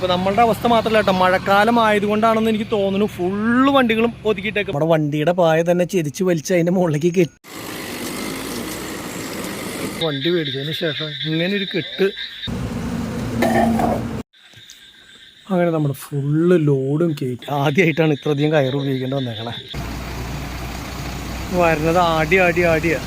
ഇപ്പോൾ നമ്മളുടെ അവസ്ഥ മാത്രമല്ല കേട്ടോ. മഴക്കാലം ആയതുകൊണ്ടാണെന്ന് എനിക്ക് തോന്നുന്നു. ഫുള്ള് വണ്ടികളും ഒതുക്കിട്ടേക്ക് നമ്മുടെ വണ്ടിയുടെ പായ തന്നെ ചെരിച്ച് വലിച്ച് അതിന്റെ മുകളിലേക്ക് കെട്ടി. വണ്ടി മേടിച്ചതിന് ശേഷം ഇങ്ങനെ ഒരു കെട്ട്. അങ്ങനെ നമ്മുടെ ഫുള്ള് ലോഡും കയറ്റി ആദ്യമായിട്ടാണ് ഇത്രയധികം കയറ് ഉപയോഗിക്കേണ്ടി വന്നേക്കണേ. വരുന്നത് ആടി ആടി ആടിയാ.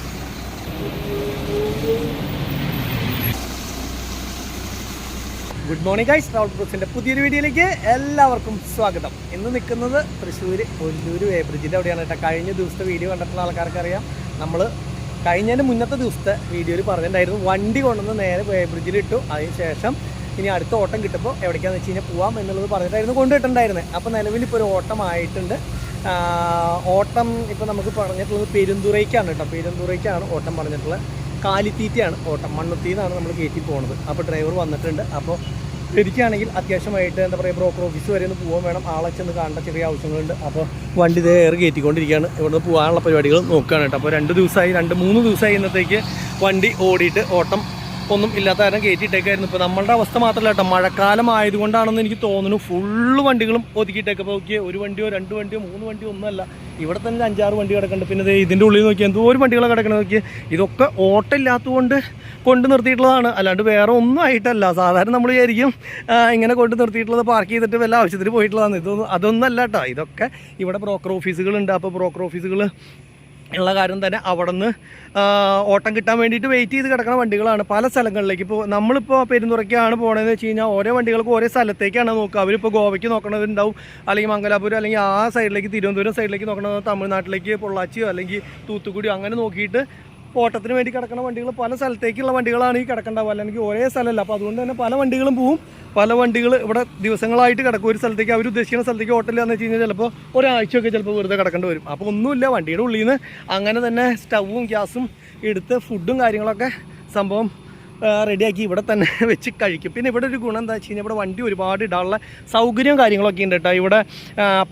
ഗുഡ് മോർണിംഗ് ഗൈസ് ട്രാവൽ ബ്രോസിന്റെ പുതിയൊരു വീഡിയോയിലേക്ക് എല്ലാവർക്കും സ്വാഗതം. ഇന്ന് നിൽക്കുന്നത് തൃശ്ശൂർ ഒല്ലൂർ വേബ്രിഡ്ജിന്റെ അവിടെയാണ് കേട്ടോ. കഴിഞ്ഞ ദിവസത്തെ വീഡിയോ കണ്ടിട്ടുള്ള ആൾക്കാർക്ക് അറിയാം നമ്മൾ കഴിഞ്ഞതിന്റെ മുന്നത്തെ ദിവസത്തെ വീഡിയോയിൽ പറഞ്ഞിട്ടുണ്ടായിരുന്നു വണ്ടി കൊണ്ടുവന്ന് നേരെ വേബ്രിഡ്ജിൽ ഇട്ടു. അതിന് ശേഷം ഇനി അടുത്ത ഓട്ടം കിട്ടുമ്പോൾ എവിടേക്കാന്ന് വെച്ച് കഴിഞ്ഞാൽ പോവാം എന്നുള്ളത് പറഞ്ഞിട്ടായിരുന്നു കൊണ്ടുവിട്ടുണ്ടായിരുന്നത് അപ്പോൾ നിലവിൽ ഇപ്പോൾ ഒരു ഓട്ടം ആയിട്ടുണ്ട് ഓട്ടം ഇപ്പോൾ നമുക്ക് പറഞ്ഞിട്ടുള്ളത് പെരുന്തുറയ്ക്കാണ് കേട്ടോ. പെരുന്തുറയ്ക്കാണ് ഓട്ടം പറഞ്ഞിട്ടുള്ളത്. കാലിത്തീറ്റയാണ് ഓട്ടം. മണ്ണുത്തിന്നാണ് നമ്മൾ കയറ്റി പോകുന്നത് അപ്പോൾ ഡ്രൈവർ വന്നിട്ടുണ്ട്. അപ്പോൾ ശരിക്കാണെങ്കിൽ അത്യാവശ്യമായിട്ട് എന്താ പറയുക ബ്രോക്കർ ഓഫീസ് വരെ ഒന്ന് പോകാൻ വേണം. ആളെ ചെന്ന് കാണേണ്ട ചെറിയ ആവശ്യങ്ങളുണ്ട്. അപ്പോൾ വണ്ടി ഇതേ ഏറെ കയറ്റിക്കൊണ്ടിരിക്കുകയാണ്. ഇവിടുന്ന് പോകാനുള്ള പരിപാടികൾ നോക്കുകയാണ് കേട്ടോ. അപ്പോൾ രണ്ട് ദിവസമായി രണ്ട് മൂന്ന് ദിവസമായി ഇന്നത്തേക്ക് വണ്ടി ഓടിയിട്ട് ഓട്ടം ഒന്നും ഇല്ലാത്ത കാരണം കയറ്റിയിട്ടേക്കായിരുന്നു. ഇപ്പോൾ നമ്മളുടെ അവസ്ഥ മാത്രമല്ല കേട്ടോ. മഴക്കാലം ആയതുകൊണ്ടാണെന്ന് എനിക്ക് തോന്നുന്നു ഫുള്ള് വണ്ടികളും ഒതുക്കിയിട്ടേക്ക്. അപ്പോൾ ഒരു വണ്ടിയോ രണ്ട് വണ്ടിയോ മൂന്ന് വണ്ടിയോ ഒന്നുമല്ല. ഇവിടെ തന്നെ അഞ്ചാറ് വണ്ടി കിടക്കുന്നുണ്ട്. പിന്നെ ഇതിന്റെ ഉള്ളിൽ നോക്കിയാൽ എന്തോ ഒരു വണ്ടികളെ കിടക്കണ നോക്കി ഇതൊക്കെ ഓട്ടം ഇല്ലാത്തതുകൊണ്ട് കൊണ്ട് നിർത്തിയിട്ടുള്ളതാണ്. അല്ലാണ്ട് വേറെ ഒന്നും ആയിട്ടല്ല. സാധാരണ നമ്മൾ വിചാരിക്കും ഇങ്ങനെ കൊണ്ട് നിർത്തിയിട്ടുള്ളത് പാർക്ക് ചെയ്തിട്ട് വല്ല ആവശ്യത്തിന് പോയിട്ടുള്ളതാണ്. ഇതൊന്നും അതൊന്നും അല്ല കേട്ടോ. ഇതൊക്കെ ഇവിടെ ബ്രോക്കർ ഓഫീസുകളുണ്ട് അപ്പോൾ ബ്രോക്കർ ഓഫീസുകൾ ഉള്ള കാര്യം തന്നെ അവിടെ നിന്ന് ഓട്ടം കിട്ടാൻ വേണ്ടിയിട്ട് വെയിറ്റ് ചെയ്ത് കിടക്കുന്ന വണ്ടികളാണ്. പല സ്ഥലങ്ങളിലേക്ക് ഇപ്പോൾ നമ്മളിപ്പോൾ പെരുന്തുറയ്ക്കാണ് പോകണമെന്ന് വെച്ച് കഴിഞ്ഞാൽ ഓരോ വണ്ടികൾക്ക് ഓരോ സ്ഥലത്തേക്കാണ് നോക്കുക. അവരിപ്പോൾ ഗോവയ്ക്ക് നോക്കണവരുണ്ടാവും അല്ലെങ്കിൽ മംഗലാപുരം അല്ലെങ്കിൽ ആ സൈഡിലേക്ക് തിരുവനന്തപുരം സൈഡിലേക്ക് നോക്കണത് തമിഴ്നാട്ടിലേക്ക് പൊള്ളാച്ചിയോ അല്ലെങ്കിൽ തൂത്തുക്കുടിയോ അങ്ങനെ നോക്കിയിട്ട് ഓട്ടത്തിന് വേണ്ടി കിടക്കുന്ന വണ്ടികൾ പല സ്ഥലത്തേക്കുള്ള വണ്ടികളാണ് ഈ കിടക്കേണ്ടാവുക. അല്ലെങ്കിൽ ഒരേ സ്ഥലമല്ല. അപ്പോൾ അതുകൊണ്ട് തന്നെ പല വണ്ടികളും പോവും. പല വണ്ടികൾ ഇവിടെ ദിവസങ്ങളായിട്ട് കിടക്കും. ഒരു സ്ഥലത്തേക്ക് അവർ ഉദ്ദേശിക്കുന്ന സ്ഥലത്തേക്ക് ഓട്ടില്ല എന്ന് വെച്ച് കഴിഞ്ഞാൽ ചിലപ്പോൾ ഒരാഴ്ചയൊക്കെ ചിലപ്പോൾ വെറുതെ കിടക്കേണ്ടി വരും. അപ്പോൾ ഒന്നുമില്ല. വണ്ടിയുടെ ഉള്ളിൽ നിന്ന് അങ്ങനെ തന്നെ സ്റ്റൗവും ഗ്യാസും എടുത്ത് ഫുഡും കാര്യങ്ങളൊക്കെ സംഭവം റെഡിയാക്കി ഇവിടെ തന്നെ വെച്ച് കഴിക്കും. പിന്നെ ഇവിടെ ഒരു ഗുണം എന്താ വെച്ച് കഴിഞ്ഞാൽ ഇവിടെ വണ്ടി ഒരുപാട് ഇടാനുള്ള സൗകര്യവും കാര്യങ്ങളൊക്കെ ഉണ്ട് കേട്ടോ. ഇവിടെ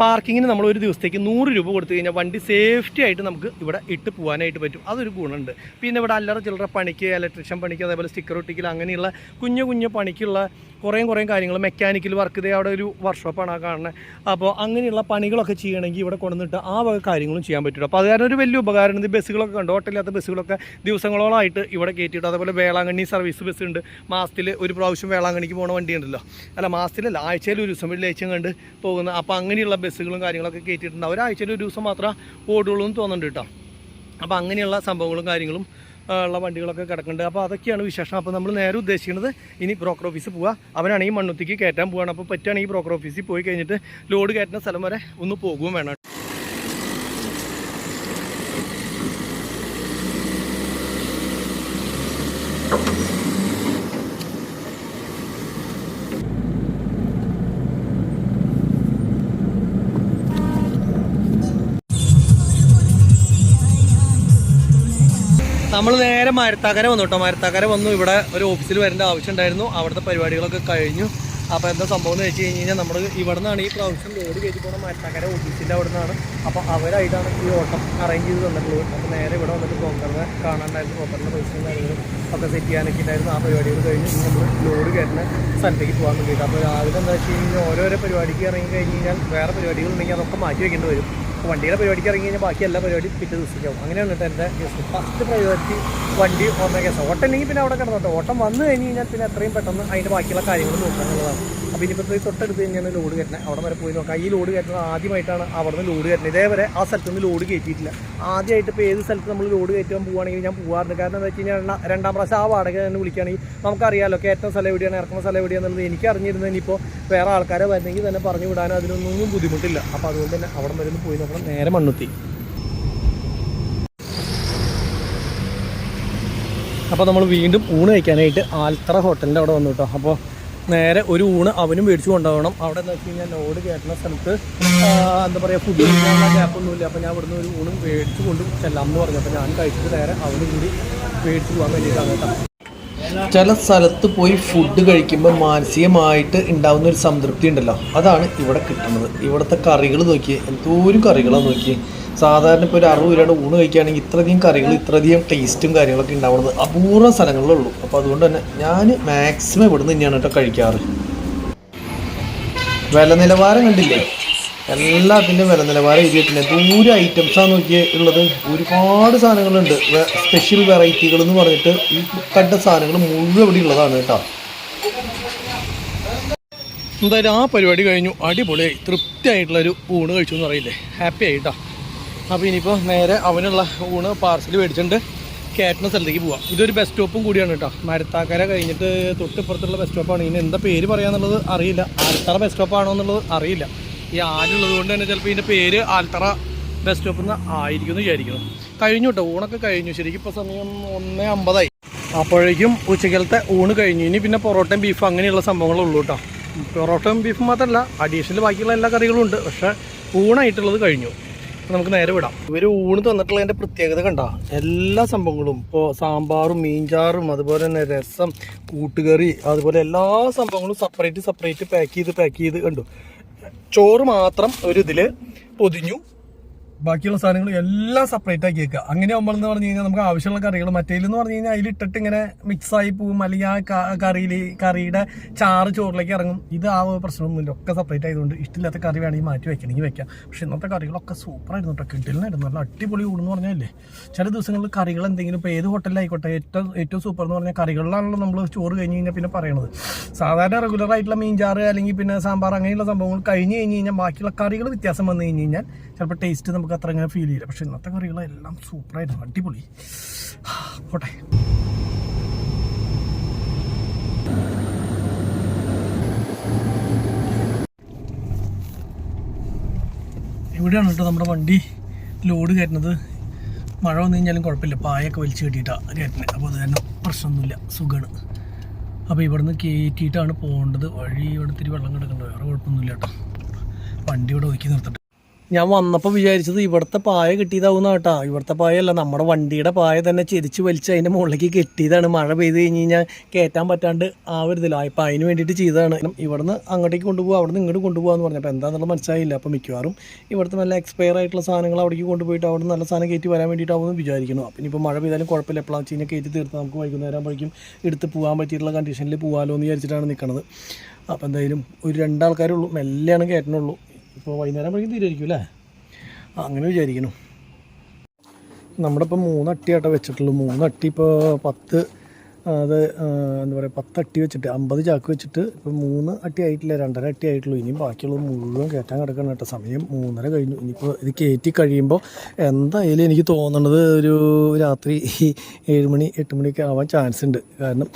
പാർക്കിങ്ങിന് നമ്മൾ ഒരു ദിവസത്തേക്ക് നൂറ് രൂപ കൊടുത്തു കഴിഞ്ഞാൽ വണ്ടി സേഫ്റ്റി ആയിട്ട് നമുക്ക് ഇവിടെ ഇട്ട് പോകാനായിട്ട് പറ്റും. അതൊരു ഗുണമുണ്ട്. പിന്നെ ഇവിടെ അല്ലറ ചില്ലറ പണിക്ക് ഇലക്ട്രീഷ്യൻ പണിക്ക് അതേപോലെ സ്റ്റിക്കർ ഒട്ടിക്കൽ അങ്ങനെയുള്ള കുഞ്ഞു കുഞ്ഞു പണിക്കുള്ള കുറേ കുറേ കാര്യങ്ങൾ മെക്കാനിക്കൽ വർക്ക് ഇതേ അവിടെ ഒരു വർക്ക്ഷോപ്പാണ് ആ കാണുന്നത് അപ്പോൾ അങ്ങനെയുള്ള പണികളൊക്കെ ചെയ്യണമെങ്കിൽ ഇവിടെ കൊണ്ടുവന്നിട്ട് ആ വക കാര്യങ്ങളും ചെയ്യാൻ പറ്റും അപ്പോൾ അത് കാരണം ഒരു വലിയ ഉപകാരമാണ്. ബസ്സുകളൊക്കെ കണ്ടു? ഓട്ടമില്ലാത്ത ബസ്സുകളൊക്കെ ദിവസങ്ങളോളമായിട്ട് ഇവിടെ കയറ്റിയിട്ട് അതേപോലെ വേളാങ്കണ്ണി ബസ് ഉണ്ട് മാസത്തിൽ ഒരു പ്രാവശ്യം വേളാങ്കണിക്ക് പോകുന്ന വണ്ടി ഉണ്ടല്ലോ അല്ല മാസത്തിലല്ല ആഴ്ചയിൽ ഒരു ദിവസം വെള്ളിയാഴ്ച കണ്ട് പോകുന്ന അപ്പോൾ അങ്ങനെയുള്ള ബസ്സുകളും കാര്യങ്ങളൊക്കെ കയറ്റിയിട്ടുണ്ട് ഒരാഴ്ചയിൽ ഒരു ദിവസം മാത്രം ഓടുള്ളൂ എന്ന് തോന്നുന്നുണ്ട് കേട്ടോ. അപ്പോൾ അങ്ങനെയുള്ള സംഭവങ്ങളും കാര്യങ്ങളും ഉള്ള വണ്ടികളൊക്കെ കിടക്കുന്നുണ്ട്. അപ്പോൾ അതൊക്കെയാണ് വിശേഷം. അപ്പോൾ നമ്മൾ നേരെ ഉദ്ദേശിക്കുന്നത് ഇനി ബ്രോക്കർ ഓഫീസിൽ പോവുക അവനാണെങ്കിൽ മണ്ണുത്തിക്ക് കയറ്റാൻ പോവുകയാണ് അപ്പോൾ പറ്റുകയാണെങ്കിൽ ബ്രോക്കർ ഓഫീസിൽ പോയി കഴിഞ്ഞിട്ട് ലോഡ് കയറ്റുന്ന സ്ഥലം വരെ ഒന്ന് പോകുകയും വേണം. നമ്മൾ നേരെ മരത്തകര വന്നു കേട്ടോ. മരത്തകര വന്നു. ഇവിടെ ഒരു ഓഫീസിൽ വരേണ്ട ആവശ്യം ഉണ്ടായിരുന്നു. അവിടുത്തെ പരിപാടികളൊക്കെ കഴിഞ്ഞു. അപ്പോൾ എന്താ സംഭവം എന്ന് വെച്ച് കഴിഞ്ഞാൽ നമ്മൾ ഇവിടെ നിന്നാണ് ഈ പ്രാവശ്യം ലോഡ് കയറ്റി പോകുന്ന മരത്തകര ഓഫീസിന്റെ അവിടെ നിന്നാണ് അപ്പോൾ അവരായിട്ടാണ് ഈ ഓട്ടം അറേഞ്ച് ചെയ്ത് തന്നിട്ടുള്ളത്. അപ്പോൾ നേരെ ഇവിടെ വന്നിട്ട് ബ്രോക്കറിനെ കാണാണ്ടായിരുന്നു ബ്രോക്കറിന്റെ പൈസയും കാര്യങ്ങളും ഒക്കെ സെറ്റ് ചെയ്യാനൊക്കെ ഉണ്ടായിരുന്നു. ആ പരിപാടികൾ കഴിഞ്ഞ് നമ്മൾ ലോഡ് കയറ്റുന്ന സ്ഥലത്തേക്ക് പോകാൻ വേണ്ടിയിട്ട്. അപ്പോൾ രാവിലെ എന്താ വെച്ച് കഴിഞ്ഞാൽ ഓരോരോ പരിപാടിക്ക് ഇറങ്ങി കഴിഞ്ഞ് കഴിഞ്ഞാൽ വേറെ പരിപാടികൾ ഉണ്ടെങ്കിൽ അതൊക്കെ മാറ്റി വെക്കേണ്ടി വരും. വണ്ടിയുടെ പരിപാടിക്ക് ഇറങ്ങി കഴിഞ്ഞാൽ ബാക്കി എല്ലാ പരിപാടിയും പിറ്റേ ദിവസത്തേക്കാവും. അങ്ങനെയാണ് കേട്ടോ എന്റെ കേസ് ഫസ്റ്റ് പ്രയോറിറ്റി വണ്ടി ഓർമ്മ കേസ് ഓട്ടം ഇല്ലെങ്കിൽ പിന്നെ അവിടെ കിടന്നോട്ടോ. ഓട്ടം വന്നു കഴിഞ്ഞ് കഴിഞ്ഞാൽ പിന്നെ എത്രയും പെട്ടെന്ന് അതിന്റെ ബാക്കിയുള്ള കാര്യങ്ങൾ നോക്കുക എന്നുള്ളതാണ്. ഇനിയിപ്പോൾ തൊട്ടടുത്ത് തന്നെയാണ് ലോഡ് കയറ്റുന്നത് അവിടെ വരെ പോയി നോക്കാം. ഈ ലോഡ് കയറ്റുന്നത് ആദ്യമായിട്ടാണ് അവിടെ നിന്ന് ലോഡ് കയറ്റുന്നത് ഇതേവരെ ആ സ്ഥലത്ത് നിന്ന് ലോഡ് കയറ്റിയിട്ടില്ല. ആദ്യമായിട്ട് ഇപ്പോൾ ഏത് സ്ഥലത്ത് നമ്മൾ ലോഡ് കയറ്റാൻ പോവുകയാണെങ്കിൽ ഞാൻ പോകാറുണ്ട് കാരണം എന്താ വെച്ച് കഴിഞ്ഞാൽ രണ്ടാം പ്രാവശ്യം ആ വാടക തന്നെ വിളിക്കുകയാണെങ്കിൽ നമുക്കറിയാമല്ലോ കയറ്റുന്ന സ്ഥലം എവിടെയാണ് ഇറക്കുന്ന സ്ഥലം എവിടെയാണെന്നുള്ളത് എനിക്ക് അറിഞ്ഞിരുന്നത് ഇനിയിപ്പോൾ വേറെ ആൾക്കാരെ വരുന്നെങ്കിൽ തന്നെ പറഞ്ഞു വിടാനും അതിനൊന്നും ബുദ്ധിമുട്ടില്ല. അപ്പോൾ അതുകൊണ്ട് തന്നെ അവിടെ വരെ പോയി നോക്കണം. നേരെ മണ്ണുത്തി. അപ്പോൾ നമ്മൾ വീണ്ടും ഊണ് കഴിക്കാനായിട്ട് ആൽത്തറ ഹോട്ടലിന്റെ അവിടെ വന്നു കേട്ടോ. അപ്പോൾ നേരെ ഒരു ഊണ് അവനും മേടിച്ചു കൊണ്ടുപോകണം. അവിടെ എന്താ വെച്ച് കഴിഞ്ഞാൽ ലോഡ് കയറ്റുന്ന സ്ഥലത്ത് എന്താ പറയുക ഫുഡ് ഗ്യാപ്പൊന്നുമില്ല അപ്പോൾ ഞാൻ ഇവിടുന്ന് ഒരു ഊണും മേടിച്ചു കൊണ്ട് ചെല്ലാം എന്ന് പറഞ്ഞു. അപ്പോൾ ഞാൻ കഴിച്ചിട്ട് നേരെ അവനും കൂടി മേടിച്ചു പോകാൻ വേണ്ടിയിട്ടാണ് കേട്ടോ. ചില സ്ഥലത്ത് പോയി ഫുഡ് കഴിക്കുമ്പോൾ മാനസികമായിട്ട് ഉണ്ടാകുന്ന ഒരു സംതൃപ്തി ഉണ്ടല്ലോ. അതാണ് ഇവിടെ കിട്ടുന്നത്. ഇവിടുത്തെ കറികൾ നോക്കിയേ എന്തോരും കറികളാണ് നോക്കിയേ. സാധാരണ ഇപ്പോൾ ഒരു അറുപത് രൂപയുടെ ഊണ് കഴിക്കുകയാണെങ്കിൽ ഇത്രയധികം കറികൾ ഇത്രയധികം ടേസ്റ്റും കാര്യങ്ങളൊക്കെ ഉണ്ടാവുന്നത് അപൂർവ സ്ഥലങ്ങളിലേ ഉള്ളൂ അപ്പോൾ അതുകൊണ്ട് തന്നെ ഞാൻ മാക്സിമം ഇവിടെ നിന്ന് തന്നെയാണ് കേട്ടോ കഴിക്കാറ്. വില നിലവാരം കണ്ടില്ലേ എല്ലാത്തിന്റെയും വില നിലവാരം എഴുതിയിട്ടുണ്ട് ദൂരെ ഐറ്റംസാണ് നോക്കിയേ ഉള്ളത്. ഒരുപാട് സാധനങ്ങളുണ്ട്. സ്പെഷ്യൽ വെറൈറ്റികൾ എന്ന് പറഞ്ഞിട്ട് ഈ കണ്ട സാധനങ്ങൾ മുഴുവൻ ഇവിടെ ഉള്ളതാണ് കേട്ടോ. എന്തായാലും ആ പരിപാടി കഴിഞ്ഞു. അടിപൊളിയായി. തൃപ്തിയായിട്ടുള്ളൊരു ഊണ് കഴിച്ചു എന്ന് പറയില്ലേ? ഹാപ്പി ആയിട്ടാ അപ്പോൾ ഇനിയിപ്പോൾ നേരെ അവനുള്ള ഊണ് പാർസൽ മേടിച്ചിട്ടുണ്ട്. കയറ്റുന്ന സ്ഥലത്തേക്ക് പോവാം. ഇതൊരു ബസ് സ്റ്റോപ്പും കൂടിയാണ് കേട്ടോ മരത്താക്കര കഴിഞ്ഞിട്ട് തൊട്ടിപ്പുറത്തുള്ള ബസ് സ്റ്റോപ്പാണ് ഇനി എന്താ പേര് പറയാന്നുള്ളത് അറിയില്ല. ആൽത്തറ ബസ് സ്റ്റോപ്പാണോ എന്നുള്ളത് അറിയില്ല. ഈ ആലുള്ളത് കൊണ്ട് തന്നെ ചിലപ്പോൾ ഇതിന്റെ പേര് ആൽത്തറ ബസ് സ്റ്റോപ്പിൽ നിന്ന് ആയിരിക്കും എന്ന് വിചാരിക്കുന്നു. കഴിഞ്ഞു കേട്ടോ ഊണൊക്കെ കഴിഞ്ഞു. ശരിക്കും ഇപ്പോൾ സമയം ഒന്ന് അമ്പതായി. അപ്പോഴേക്കും ഉച്ചക്കലത്തെ ഊണ് കഴിഞ്ഞു. ഇനി പിന്നെ പൊറോട്ടയും ബീഫും അങ്ങനെയുള്ള സംഭവങ്ങളുള്ളൂ കേട്ടോ പൊറോട്ടയും ബീഫും മാത്രമല്ല അഡീഷണൽ ബാക്കിയുള്ള എല്ലാ കറികളും ഉണ്ട്. പക്ഷേ ഊണായിട്ടുള്ളത് കഴിഞ്ഞു. നമുക്ക് നേരെ വിടാം. ഇവർ ഊണ് തന്നിട്ടുള്ളതിന്റെ പ്രത്യേകത കണ്ട? എല്ലാ സംഭവങ്ങളും. ഇപ്പോൾ സാമ്പാറും മീൻചാറും അതുപോലെ തന്നെ രസം കൂട്ടുകറി അതുപോലെ എല്ലാ സംഭവങ്ങളും സെപ്പറേറ്റ് സെപ്പറേറ്റ് പാക്ക് ചെയ്ത് പാക്ക് ചെയ്ത് കണ്ടു. ചോറ് മാത്രം ഒരു ഇതിൽ പൊതിഞ്ഞു. ബാക്കിയുള്ള സാധനങ്ങൾ എല്ലാം സെപ്പറേറ്റ് ആക്കി വെക്കുക. അങ്ങനെ നമ്മൾ എന്ന് പറഞ്ഞു കഴിഞ്ഞാൽ നമുക്ക് ആവശ്യമുള്ള കറികൾ മറ്റേലെന്ന് പറഞ്ഞു കഴിഞ്ഞാൽ അതിലിട്ടിട്ട് ഇങ്ങനെ മിക്സ് ആയി പോകും അല്ലെങ്കിൽ ആ കറിയിൽ കറിയുടെ ചാറ് ചോറിലേക്ക് ഇറങ്ങും. ഇത് ആ പ്രശ്നമൊന്നുമില്ല. ഒക്കെ സെപ്പറേറ്റ് ആയതുകൊണ്ട് ഇഷ്ടമില്ലാത്ത കറി വേണമെങ്കിൽ മാറ്റി വെക്കണമെങ്കിൽ വെക്കാം. പക്ഷേ ഇന്നത്തെ കറികളൊക്കെ സൂപ്പറായിരുന്നു കേട്ടോ. കിട്ടില്ലായിരുന്നു നല്ല അടിപൊളി ഊണെന്ന് പറഞ്ഞല്ലേ ചില ദിവസങ്ങളിൽ കറികൾ എന്തെങ്കിലും ഇപ്പോൾ ഏത് ഹോട്ടലിലായിക്കോട്ടെ ഏറ്റവും ഏറ്റവും സൂപ്പർ എന്ന് പറഞ്ഞാൽ കറികളിലാണല്ലോ നമ്മൾ ചോറ് കഴിഞ്ഞ് കഴിഞ്ഞാൽ പിന്നെ പറയണത്. സാധാരണ റെഗുലർ ആയിട്ടുള്ള മീൻചാറ് അല്ലെങ്കിൽ പിന്നെ സാമ്പാർ അങ്ങനെയുള്ള സംഭവങ്ങൾ കഴിഞ്ഞ് കഴിഞ്ഞ് കഴിഞ്ഞാൽ ബാക്കിയുള്ള കറികൾ വ്യത്യാസം വന്നു കഴിഞ്ഞ് കഴിഞ്ഞാൽ ചിലപ്പോൾ ടേസ്റ്റ് നമുക്ക് അത്ര അങ്ങനെ ഫീൽ ചെയ്യില്ല. പക്ഷെ ഇന്നത്തെ കറികളെല്ലാം സൂപ്പറായിരുന്നു അടിപൊളി. പോട്ടെ. ഇവിടെയാണ് കേട്ടോ നമ്മുടെ വണ്ടി ലോഡ് കയറ്റുന്നത്. മഴ വന്നു കഴിഞ്ഞാലും കുഴപ്പമില്ല. പായൊക്കെ വലിച്ചു കെട്ടിയിട്ടാണ് കയറ്റുന്നത് അപ്പോൾ അത് തന്നെ പ്രശ്നമൊന്നുമില്ല. സുഖമാണ് അപ്പോൾ ഇവിടുന്ന് കയറ്റിയിട്ടാണ് പോകേണ്ടത്. വഴി ഇവിടെ ഇത്തിരി വെള്ളം കിടക്കേണ്ടത് വേറെ കുഴപ്പമൊന്നുമില്ല കേട്ടോ. വണ്ടി ഇവിടെ ഒതുക്കി നിർത്തട്ടെ. ഞാൻ വന്നപ്പോൾ വിചാരിച്ചത് ഇവിടുത്തെ പായ കിട്ടിയതാവുന്ന കേട്ടോ. ഇവിടുത്തെ പായല്ല നമ്മുടെ വണ്ടിയുടെ പായ തന്നെ ചെരിച്ച് വലിച്ച് അതിന്റെ മുകളിലേക്ക് കെട്ടിയതാണ്. മഴ പെയ്ത് കഴിഞ്ഞ് കഴിഞ്ഞാൽ കയറ്റാൻ പറ്റാണ്ട് ആ ഒരു ഇതില്ല ഇപ്പം അതിന് വേണ്ടിയിട്ട് ചെയ്തതാണ്. ഇവിടുന്ന് അങ്ങോട്ടേക്ക് കൊണ്ടുപോകുക നിന്ന് ഇങ്ങോട്ട് കൊണ്ടുപോകാന്ന് പറഞ്ഞപ്പോൾ എന്താണെന്നുള്ള മനസ്സിലായില്ല. അപ്പോൾ മിക്കവാറും ഇവിടുത്തെ നല്ല എക്സ്പയർ ആയിട്ടുള്ള സാധനങ്ങൾ അവിടേക്ക് കൊണ്ടുപോയിട്ട് അവിടെ നല്ല സാധനം കയറ്റി വരാൻ വേണ്ടിയിട്ടാവുമെന്ന് വിചാരിക്കുന്നു. അപ്പം ഇനിയിപ്പോൾ മഴ പെയ്താലും കുഴപ്പമില്ല. എപ്പോഴാണെന്ന് വെച്ച് കഴിഞ്ഞാൽ കയറ്റി തീർത്ത് നമുക്ക് വൈകുന്നേരം ആകുമ്പോഴേക്കും എടുത്ത് പോകാൻ പറ്റിയിട്ടുള്ള കണ്ടീഷനിൽ പോകാമല്ലോ എന്ന് വിചാരിച്ചിട്ടാണ് നിൽക്കുന്നത് അപ്പോൾ എന്തായാലും ഒരു രണ്ടാൾക്കാരുള്ളൂ മെല്ലെയാണ് കയറ്റണുള്ളൂ ഇപ്പോൾ വൈകുന്നേരം വഴിക്കും തീരുമായിരിക്കും അല്ലേ? അങ്ങനെ വിചാരിക്കണം നമ്മുടെ ഇപ്പോൾ മൂന്നട്ടിയാട്ടോ വെച്ചിട്ടുള്ളൂ. മൂന്നട്ടി ഇപ്പോൾ പത്ത് അത് എന്താ പറയുക പത്ത് അട്ടി വെച്ചിട്ട് അമ്പത് ചാക്ക് വെച്ചിട്ട് ഇപ്പോൾ മൂന്ന് അട്ടി ആയിട്ടില്ല രണ്ടര അട്ടി ആയിട്ടുള്ളൂ. ഇനിയും ബാക്കിയുള്ളത് മുഴുവൻ കയറ്റാൻ കിടക്കണം കേട്ടോ. സമയം മൂന്നര കഴിഞ്ഞു. ഇനിയിപ്പോൾ ഇത് കയറ്റി കഴിയുമ്പോൾ എന്തായാലും എനിക്ക് തോന്നുന്നത് ഒരു രാത്രി ഏഴ് മണി എട്ട് മണിയൊക്കെ ആവാൻ ചാൻസ് ഉണ്ട്. കാരണം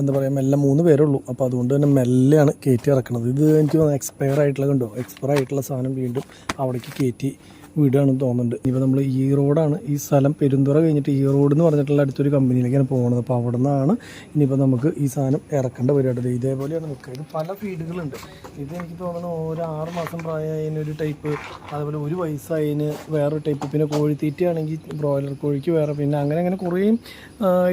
എന്താ പറയുക മെല്ലെ മൂന്ന് പേരേ ഉള്ളൂ അപ്പോൾ അതുകൊണ്ട് തന്നെ മെല്ലെയാണ് കയറ്റി ഇറക്കുന്നത് ഇത് എനിക്ക് എക്സ്പയർ ആയിട്ടുള്ള കണ്ടോ? എക്സ്പയർ ആയിട്ടുള്ള സാധനം വീണ്ടും അവിടേക്ക് കയറ്റി വിടുകയാണെന്ന് തോന്നുന്നുണ്ട്. ഇപ്പോൾ നമ്മൾ ഈ റോഡാണ്. ഈ സ്ഥലം പെരുന്തുറ കഴിഞ്ഞിട്ട് ഈ റോഡ് എന്ന് പറഞ്ഞിട്ടുള്ള അടുത്തൊരു കമ്പനിയിലേക്കാണ് പോകുന്നത് അപ്പോൾ അവിടെ നിന്നാണ് ഇനിയിപ്പോൾ നമുക്ക് ഈ സാധനം ഇറക്കേണ്ട പരിപാടി. ഇതേപോലെയാണ് നിൽക്കുക. ഇത് പല ഫീഡുകളുണ്ട് ഇത് എനിക്ക് തോന്നുന്നു ഒരു ആറ് മാസം പ്രായമായതിന് ഒരു ടൈപ്പ് അതുപോലെ ഒരു വയസ്സായതിന് വേറെ ടൈപ്പ്. പിന്നെ കോഴിത്തീറ്റയാണെങ്കിൽ ബ്രോയിലർ കോഴിക്ക് വേറെ. പിന്നെ അങ്ങനെ അങ്ങനെ കുറേ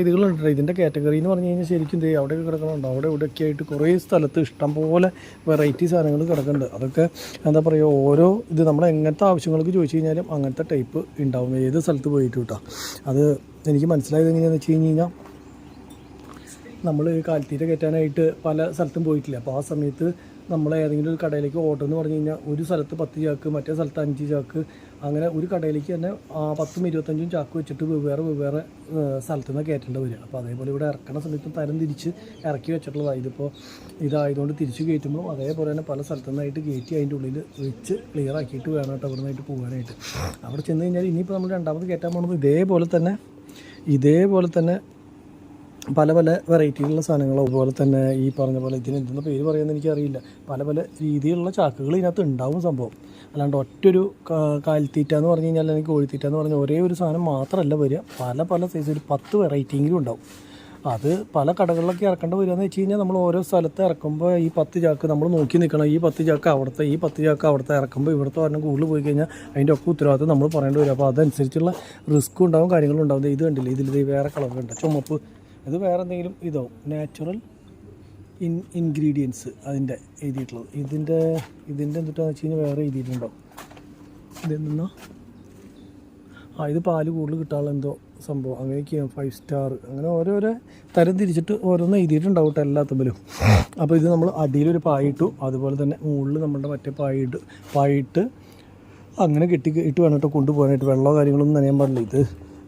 ഇതുകളുണ്ട് ഇതിന്റെ കാറ്റഗറി എന്ന് പറഞ്ഞു കഴിഞ്ഞാൽ ശരിക്കും ദേ അവിടെയൊക്കെ കിടക്കണുണ്ട്? അവിടെ ഇവിടെയൊക്കെ ആയിട്ട് കുറേ സ്ഥലത്ത് ഇഷ്ടംപോലെ വെറൈറ്റി സാധനങ്ങൾ കിടക്കുന്നുണ്ട്. അതൊക്കെ എന്താ പറയുക ഓരോ ഇത് നമ്മൾ എങ്ങനത്തെ ആവശ്യങ്ങൾക്ക് ചോദിച്ചു കഴിഞ്ഞാലും അങ്ങനത്തെ ടൈപ്പ് ഉണ്ടാവും ഏത് സ്ഥലത്ത് പോയിട്ട് കേട്ടോ അത് എനിക്ക് മനസ്സിലായത് എങ്ങനെയാണെന്ന് വെച്ച് കഴിഞ്ഞ് കഴിഞ്ഞാൽ നമ്മൾ കാലിത്തീറ്റ കയറ്റാനായിട്ട് പല സ്ഥലത്തും പോയിട്ടില്ല. അപ്പോൾ ആ സമയത്ത് നമ്മൾ ഏതെങ്കിലും ഒരു കടയിലേക്ക് ഓട്ടം എന്ന് പറഞ്ഞു കഴിഞ്ഞാൽ ഒരു സ്ഥലത്ത് പത്ത് ചാക്ക് മറ്റേ സ്ഥലത്ത് അഞ്ച് ചാക്ക് അങ്ങനെ ഒരു കടയിലേക്ക് തന്നെ പത്തും ഇരുപത്തഞ്ചും ചാക്ക് വെച്ചിട്ട് വെവ്വേറെ വെവ്വേറെ സ്ഥലത്തു നിന്ന് കയറ്റേണ്ടി വരിക. അപ്പോൾ അതേപോലെ ഇവിടെ ഇറക്കണ സമയത്ത് തരം തിരിച്ച് ഇറക്കി വെച്ചിട്ടുള്ളതാണ് ഇതിപ്പോൾ ഇതായതുകൊണ്ട് തിരിച്ച് കയറ്റുമ്പോൾ അതേപോലെ തന്നെ പല സ്ഥലത്തു നിന്നായിട്ട് കയറ്റി അതിന്റെ ഉള്ളിൽ വെച്ച് ക്ലിയർ ആക്കിയിട്ട് വേണം കേട്ടോ അവിടെ നിന്നായിട്ട് പോകാനായിട്ട്. അവിടെ ചെന്ന് കഴിഞ്ഞാൽ ഇനിയിപ്പോൾ നമ്മൾ രണ്ടാമത് കയറ്റാൻ പോകുന്നത് ഇതേപോലെ തന്നെ ഇതേപോലെ തന്നെ പല പല വെറൈറ്റിയിലുള്ള സാധനങ്ങൾ അതുപോലെ തന്നെ ഈ പറഞ്ഞ പോലെ ഇതിന് എന്തെന്ന് പേര് പറയുന്നത് എനിക്കറിയില്ല. പല പല രീതിയിലുള്ള ചാക്കുകൾ ഇതിനകത്ത് ഉണ്ടാവും സംഭവം. അല്ലാണ്ട് ഒറ്റൊരു കാ- കാലിത്തീറ്റ എന്ന് പറഞ്ഞു കഴിഞ്ഞാൽ അല്ലെങ്കിൽ കോഴിത്തീറ്റ എന്ന് പറഞ്ഞാൽ ഒരേ ഒരു സാധനം മാത്രമല്ല വരിക. പല പല സൈസ് ഒരു പത്ത് വെറൈറ്റിയെങ്കിലും ഉണ്ടാവും. അത് പല കടകളിലൊക്കെ ഇറക്കേണ്ട വരിക എന്ന് വെച്ച് കഴിഞ്ഞാൽ നമ്മൾ ഓരോ സ്ഥലത്ത് ഇറക്കുമ്പോൾ ഈ പത്ത് ചാക്ക് നമ്മൾ നോക്കി നിൽക്കണം. ഈ പത്ത് ചാക്ക് അവിടുത്തെ ഈ പത്ത് ചാക്ക് അവിടുത്തെ ഇറക്കുമ്പോൾ ഇവിടുത്തെ പറഞ്ഞാൽ കൂടുതൽ പോയി കഴിഞ്ഞാൽ അതിന്റെ ഒക്കെ ഉത്തരവാദിത്വം നമ്മൾ പറയേണ്ടി വരും. അപ്പോൾ അതനുസരിച്ചുള്ള റിസ്ക്കും ഉണ്ടാവും കാര്യങ്ങളും ഉണ്ടാവും. ഇത് കണ്ടില്ല? ഇതിൽ വേറെ കളറുണ്ട് ചുമപ്പ്. ഇത് വേറെ എന്തെങ്കിലും ഇതോ നാച്ചുറൽ ഇൻ ഇൻഗ്രീഡിയൻസ് അതിന്റെ എഴുതിയിട്ടുള്ളത്. ഇതിന്റെ ഇതിന്റെ എന്തിട്ടാന്ന് വെച്ച് കഴിഞ്ഞാൽ വേറെ എഴുതിയിട്ടുണ്ടോ? ഇതെന്താ? ആ ഇത് പാൽ കൂടുതൽ കിട്ടാനുള്ള എന്തോ സംഭവം. അങ്ങനെയൊക്കെയാണ് ഫൈവ് സ്റ്റാർ അങ്ങനെ ഓരോരോ തരം തിരിച്ചിട്ട് ഓരോന്ന് എഴുതിയിട്ടുണ്ടാവും കേട്ടോ എല്ലാത്തുമ്പിലും അപ്പോൾ ഇത് നമ്മൾ അടിയിലൊരു പായിട്ടു അതുപോലെ തന്നെ മുകളിൽ നമ്മളുടെ മറ്റേ പായിട്ട് പായിട്ട് അങ്ങനെ കെട്ടി ഇട്ട് വേണം കേട്ടോ കൊണ്ടുപോകാനായിട്ട്. വെള്ളമോ കാര്യങ്ങളൊന്നും നനയാൻ പാടില്ല ഇത്.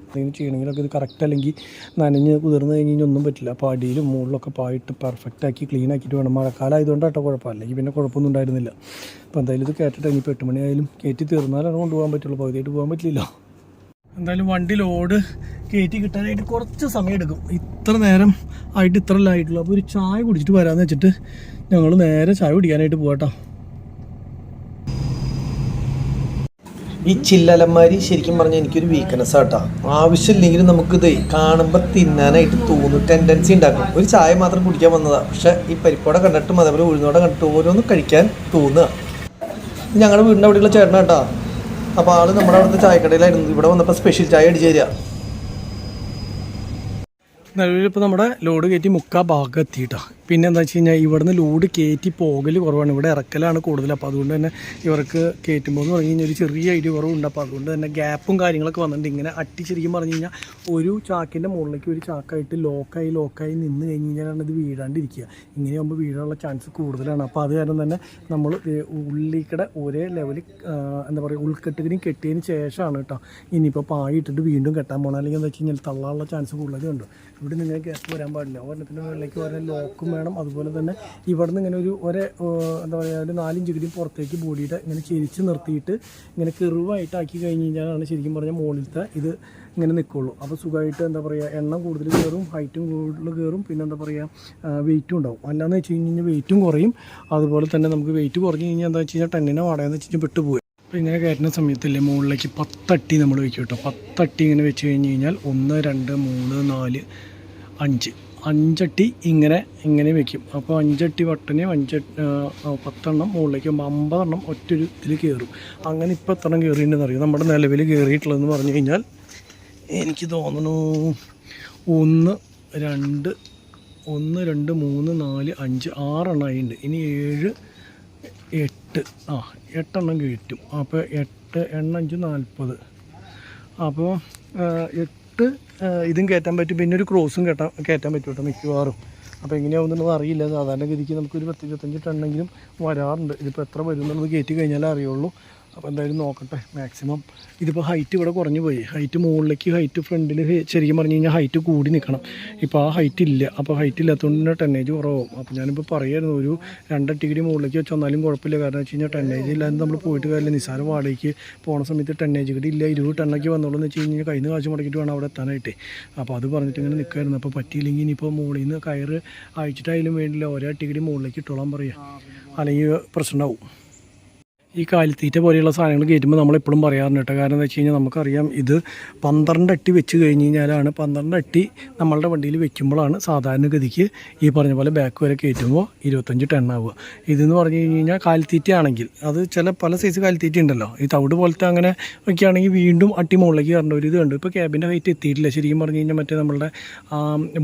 എന്തെങ്കിലും ചെയ്യണമെങ്കിലൊക്കെ ഇത് കറക്റ്റ് അല്ലെങ്കിൽ നനഞ്ഞ് കുതിർന്ന് കഴിഞ്ഞ് കഴിഞ്ഞാൽ ഒന്നും പറ്റില്ല. അപ്പോൾ അടിയിലും മുകളിലൊക്കെ പായിട്ട് പെർഫെക്റ്റ് ആക്കി ക്ലീൻ ആക്കിയിട്ട് വേണം. മഴക്കാലം ആയതുകൊണ്ട് കേട്ടോ കുഴപ്പമില്ല അല്ലെങ്കിൽ പിന്നെ കുഴപ്പമൊന്നും ഉണ്ടായിരുന്നില്ല. അപ്പോൾ എന്തായാലും ഇത് കേട്ടിട്ട് ഇനിയിപ്പോൾ എട്ട് മണിയായാലും കയറ്റി തീർന്നാലാണ് കൊണ്ടുപോകാൻ പറ്റുള്ളൂ. പകുതിയായിട്ട് പോകാൻ പറ്റില്ലല്ലോ. എന്തായാലും വണ്ടി ലോഡ് കയറ്റി കിട്ടാനായിട്ട് കുറച്ച് സമയം എടുക്കും. ഇത്ര നേരം ആയിട്ട് ഇത്ര ആയിട്ടുള്ളൂ അപ്പോൾ ഒരു ചായ കുടിച്ചിട്ട് വരാമെന്ന് വെച്ചിട്ട് ഞങ്ങൾ നേരെ ചായ കുടിക്കാനായിട്ട് പോകാട്ടോ ഈ ചില്ലലന്മാരി ശരിക്കും പറഞ്ഞാൽ എനിക്കൊരു വീക്ക്നെസ് ആട്ടാ. ആവശ്യമില്ലെങ്കിലും നമുക്കിത് കാണുമ്പോൾ തിന്നാനായിട്ട് തോന്നും ടെൻഡൻസി ഉണ്ടാക്കും. ഒരു ചായ മാത്രം കുടിക്കാൻ വന്നതാ. പക്ഷേ ഈ പരിപ്പോടെ കണ്ടിട്ടും അതേപോലെ ഉഴുന്നോടെ കണ്ടിട്ട് ഓരോന്നും കഴിക്കാൻ തോന്നുക ഞങ്ങളുടെ വീടിന്റെ അവിടെയുള്ള ചേട്ടനാട്ടാ. അപ്പോൾ ആൾ നമ്മുടെ അവിടുത്തെ ചായക്കടയിലായിരുന്നു. ഇവിടെ വന്നപ്പോൾ സ്പെഷ്യൽ ചായ അടിച്ചു തരിക നിലവിലിപ്പോൾ നമ്മുടെ ലോഡ് കയറ്റി മുക്കാ ഭാഗം എത്തിയിട്ടാണ് പിന്നെ എന്താ വെച്ച് കഴിഞ്ഞാൽ ഇവിടുന്ന് ലോഡ് കയറ്റി പോകൽ കുറവാണ്. ഇവിടെ ഇറക്കലാണ് കൂടുതൽ അപ്പോൾ അതുകൊണ്ട് തന്നെ ഇവർക്ക് കയറ്റുമ്പോൾ എന്ന് പറഞ്ഞു കഴിഞ്ഞാൽ ഒരു ചെറിയ ഐഡിയ കുറവുണ്ട്. അപ്പോൾ അതുകൊണ്ട് തന്നെ ഗ്യാപ്പും കാര്യങ്ങളൊക്കെ വന്നിട്ടുണ്ട്. ഇങ്ങനെ അട്ടി ശരിക്കും പറഞ്ഞു കഴിഞ്ഞാൽ ഒരു ചാക്കിന്റെ മുകളിലേക്ക് ഒരു ചാക്കായിട്ട് ലോക്കായി ലോക്കായി നിന്ന് കഴിഞ്ഞ് കഴിഞ്ഞാലാണ് ഇത് വീഴാണ്ടിരിക്കുക. ഇങ്ങനെയാകുമ്പോൾ വീഴാനുള്ള ചാൻസ് കൂടുതലാണ്. അപ്പോൾ അത് കാരണം തന്നെ നമ്മൾ ഉള്ളിക്കടെ ഒരേ ലെവലിൽ എന്താ പറയുക ഉൾക്കെട്ടിനും കെട്ടിയതിന് ശേഷമാണ് കേട്ടോ. ഇനിയിപ്പോൾ പായിട്ടിട്ട് വീണ്ടും കെട്ടാൻ പോകണം അല്ലെങ്കിൽ എന്താ വെച്ച് കഴിഞ്ഞാൽ തള്ളാനുള്ള ചാൻസ് കൂടുതലുണ്ട്. ഇവിടെ നിന്ന് ഇങ്ങനെ ഗ്യാസ് വരാൻ പാടില്ല. ഒരെണ്ണത്തിന്റെ മുകളിലേക്ക് വരാൻ ലോക്കും വേണം. അതുപോലെ തന്നെ ഇവിടെ നിന്ന് ഇങ്ങനെ ഒരു ഒരേ എന്താ പറയുക ഒരു നാലിഞ്ച് ഡിഗ്രി പുറത്തേക്ക് ബോഡിയുടെ ഇങ്ങനെ ചെരിച്ച് നിർത്തിയിട്ട് ഇങ്ങനെ കെറിവായിട്ടാക്കി കഴിഞ്ഞ് കഴിഞ്ഞാലാണ് ശരിക്കും പറഞ്ഞാൽ മുകളിലത്തെ ഇത് ഇങ്ങനെ നിൽക്കുള്ളൂ അപ്പോൾ സുഖമായിട്ട് എന്താ പറയുക എണ്ണം കൂടുതൽ കയറും ഹൈറ്റും കൂടുതൽ കയറും പിന്നെ എന്താ പറയുക വെയിറ്റും ഉണ്ടാവും. അല്ലാന്ന് വെച്ച് കഴിഞ്ഞ് കഴിഞ്ഞാൽ വെയിറ്റും കുറയും. അതുപോലെ തന്നെ നമുക്ക് വെയിറ്റ് കുറഞ്ഞ് കഴിഞ്ഞാൽ എന്താ വെച്ച് കഴിഞ്ഞാൽ ടെന്നിനെ വാടകയെന്ന് വെച്ച് കഴിഞ്ഞാൽ പെട്ടുപോയി. അപ്പോൾ ഇങ്ങനെ കയറ്റുന്ന സമയത്തില്ലേ മുകളിലേക്ക് പത്തട്ടി നമ്മൾ വെക്കും കേട്ടോ. പത്തട്ടി ഇങ്ങനെ വെച്ച് കഴിഞ്ഞ് കഴിഞ്ഞാൽ ഒന്ന് രണ്ട് മൂന്ന് നാല് അഞ്ച്. അഞ്ചട്ടി ഇങ്ങനെ ഇങ്ങനെ വെക്കും. അപ്പോൾ അഞ്ചട്ടി വട്ടനെ അഞ്ച് പത്തെണ്ണം മുകളിലേക്ക് പോകുമ്പോൾ അമ്പതെണ്ണം ഒറ്റൊരു ഇതിൽ കയറും അങ്ങനെ ഇപ്പോൾ എത്ര എണ്ണം കയറിയിട്ടുണ്ടെന്ന് അറിയാം? നമ്മുടെ നിലവിൽ കയറിയിട്ടുള്ളതെന്ന് പറഞ്ഞു കഴിഞ്ഞാൽ എനിക്ക് തോന്നുന്നു ഒന്ന് രണ്ട് ഒന്ന് രണ്ട് മൂന്ന് നാല് അഞ്ച് ആറെണ്ണം ആയിട്ടുണ്ട് ഇനി ഏഴ് എട്ട് ആ എട്ടെണ്ണം കയറ്റും. അപ്പോൾ എട്ട് എണ്ണഞ്ച് നാൽപ്പത് അപ്പോൾ എട്ട് ഇതും കയറ്റാൻ പറ്റും. പിന്നെ ഒരു ക്രോസും കയറ്റാൻ കയറ്റാൻ പറ്റും കേട്ടോ മിക്കവാറും. അപ്പോൾ എങ്ങനെയാവുന്നുള്ളത് അറിയില്ല. സാധാരണ ഗതിക്ക് നമുക്കൊരു പത്ത് ഇരുപത്തഞ്ച് ടണ്ണെങ്കിലും വരാറുണ്ട്. ഇതിപ്പോൾ എത്ര വരും എന്നുള്ളത് കയറ്റി കഴിഞ്ഞാലേ അറിയുള്ളൂ. അപ്പോൾ എന്തായാലും നോക്കട്ടെ മാക്സിമം ഇതിപ്പോൾ ഹൈറ്റ് ഇവിടെ കുറഞ്ഞു പോയി. ഹൈറ്റ് മുകളിലേക്ക് ഹൈറ്റ് ഫ്രണ്ടിൽ ശരിക്കും പറഞ്ഞു കഴിഞ്ഞാൽ ഹൈറ്റ് കൂടി നിൽക്കണം ഇപ്പോൾ ആ ഹൈറ്റ് ഇല്ല. അപ്പോൾ ഹൈറ്റ് ഇല്ലാത്തതുകൊണ്ട് തന്നെ ടെന്നേജ് കുറവും അപ്പോൾ ഞാനിപ്പോൾ പറയായിരുന്നു ഒരു രണ്ട് ഡിഗ്രി മുകളിലേക്ക് വെച്ച് വന്നാലും കുഴപ്പമില്ല. കാരണം വെച്ച് കഴിഞ്ഞാൽ ടെന്നേജ് ഇല്ലാതെ നമ്മൾ പോയിട്ട് കാര്യമില്ല. നിസ്സാര വാടകയ്ക്ക് പോണ സമയത്ത് ടെന്നേജ് കൂടി ഇല്ല. ഇരുപത് ടെണ്ണയ്ക്ക് വന്നോളൂ എന്ന് വെച്ച് കഴിഞ്ഞാൽ കയ്യിൽ നിന്ന് കാശ് മുടക്കിയിട്ട് വേണം അവിടെ എത്താനായിട്ട്. അപ്പോൾ അത് പറഞ്ഞിട്ട് ഇങ്ങനെ നിൽക്കായിരുന്നു അപ്പോൾ പറ്റിയില്ലെങ്കിൽ ഇനിയിപ്പോൾ മുകളിൽ നിന്ന് കയറ് അയച്ചിട്ടായാലും വേണ്ടില്ല. ഒരേ ഡിഗ്രി മുകളിലേക്ക് ഇട്ടോളാൻ പറയുക അല്ലെങ്കിൽ പ്രശ്നമാവും ഈ കാലിത്തീറ്റ പോലെയുള്ള സാധനങ്ങൾ കയറ്റുമ്പോൾ നമ്മളെപ്പോഴും പറയാറുണ്ട് കേട്ടോ. കാരണം എന്താ വെച്ച് കഴിഞ്ഞാൽ നമുക്കറിയാം ഇത് പന്ത്രണ്ട് അട്ടി വെച്ച് കഴിഞ്ഞ് കഴിഞ്ഞാലാണ് പന്ത്രണ്ട് അട്ടി നമ്മളുടെ വണ്ടിയിൽ വെക്കുമ്പോഴാണ് സാധാരണഗതിക്ക് ഈ പറഞ്ഞ പോലെ ബാക്ക് വരെ കയറ്റുമ്പോൾ ഇരുപത്തഞ്ച് ടൺ ആവുക. ഇതെന്ന് പറഞ്ഞു കഴിഞ്ഞ് കഴിഞ്ഞാൽ കാലിത്തീറ്റ ആണെങ്കിൽ അത് ചില പല സൈസ് കാലിത്തീറ്റ ഉണ്ടല്ലോ. ഈ തവിട് പോലത്തെ അങ്ങനെ വയ്ക്കുകയാണെങ്കിൽ വീണ്ടും അട്ടി മുകളിലേക്ക് കയറേണ്ട ഒരു ഇത് കണ്ടു. ഇപ്പോൾ ക്യാബിന്റെ ഹൈറ്റ് എത്തിയിട്ടില്ല. ശരിക്കും പറഞ്ഞു കഴിഞ്ഞാൽ മറ്റേ നമ്മളുടെ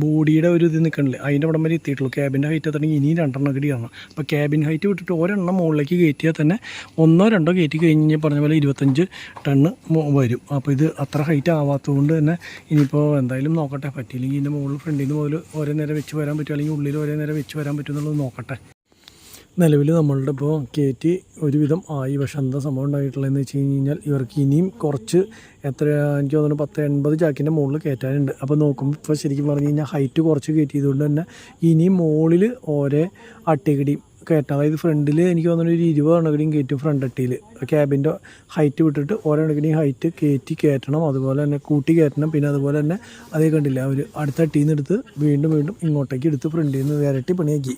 ബോഡിയുടെ ഒരു ഇത് നിൽക്കണില്ലേ? അതിന്റെ വരെ എത്തിയിട്ടുള്ളൂ. ക്യാബിന്റെ ഹൈറ്റ് എത്തണമെങ്കിൽ ഇനിയും രണ്ടെണ്ണം കൂടി കയറണം അപ്പോൾ ക്യാബിൻ ഹൈറ്റ് വിട്ടിട്ട് ഒരെണ്ണം മുകളിലേക്ക് കയറ്റിയാൽ തന്നെ ഒന്നോ രണ്ടോ കയറ്റി കഴിഞ്ഞ് പറഞ്ഞ പോലെ ഇരുപത്തഞ്ച് ടണ്ണ് വരും. അപ്പോൾ ഇത് അത്ര ഹൈറ്റ് ആവാത്തതുകൊണ്ട് തന്നെ ഇനിയിപ്പോൾ എന്തായാലും നോക്കട്ടെ. പറ്റിയില്ലെങ്കിൽ ഇതിന്റെ മുകളിൽ ഫ്രണ്ടിൽ നിന്ന് മുതൽ ഒരേ നേരം വെച്ച് വരാൻ പറ്റും. അല്ലെങ്കിൽ ഉള്ളിൽ ഒരേ നേരം വെച്ച് വരാൻ പറ്റും എന്നുള്ളത് നോക്കട്ടെ. നിലവിൽ നമ്മളുടെ ഇപ്പോൾ കയറ്റി ഒരുവിധം ആയി. പക്ഷെ എന്താ സംഭവം ഉണ്ടായിട്ടുള്ളതെന്ന് വെച്ച് കഴിഞ്ഞ് കഴിഞ്ഞാൽ ഇവർക്ക് ഇനിയും കുറച്ച് എത്ര എനിക്ക് തോന്നുന്നു പത്ത് എൺപത് ചാക്കിന്റെ മുകളിൽ കയറ്റാനുണ്ട്. അപ്പോൾ നോക്കുമ്പോൾ ഇപ്പോൾ ശരിക്കും പറഞ്ഞു കഴിഞ്ഞാൽ ഹൈറ്റ് കുറച്ച് കയറ്റിയതുകൊണ്ട് തന്നെ ഇനിയും മുകളിൽ ഓരോ അട്ടികടിയും കയറ്റാം അതായത് ഫ്രണ്ടിൽ എനിക്ക് തോന്നുന്നു ഒരു ഇരുപത് എണ്ണകടിയും കയറ്റും ഫ്രണ്ട് അട്ടിയിൽ ക്യാബിന്റെ ഹൈറ്റ് വിട്ടിട്ട് ഓരോ എണ്ണകടിയും ഹൈറ്റ് കയറ്റി കയറ്റണം അതുപോലെ തന്നെ കൂട്ടി കയറ്റണം. പിന്നെ അതുപോലെ തന്നെ അതേ കണ്ടില്ല അവർ അടുത്ത അട്ടിയിൽ നിന്ന് എടുത്ത് വീണ്ടും വീണ്ടും ഇങ്ങോട്ടേക്ക് എടുത്ത് ഫ്രണ്ടിൽ നിന്ന് ഇരട്ടി പണിയാക്കി.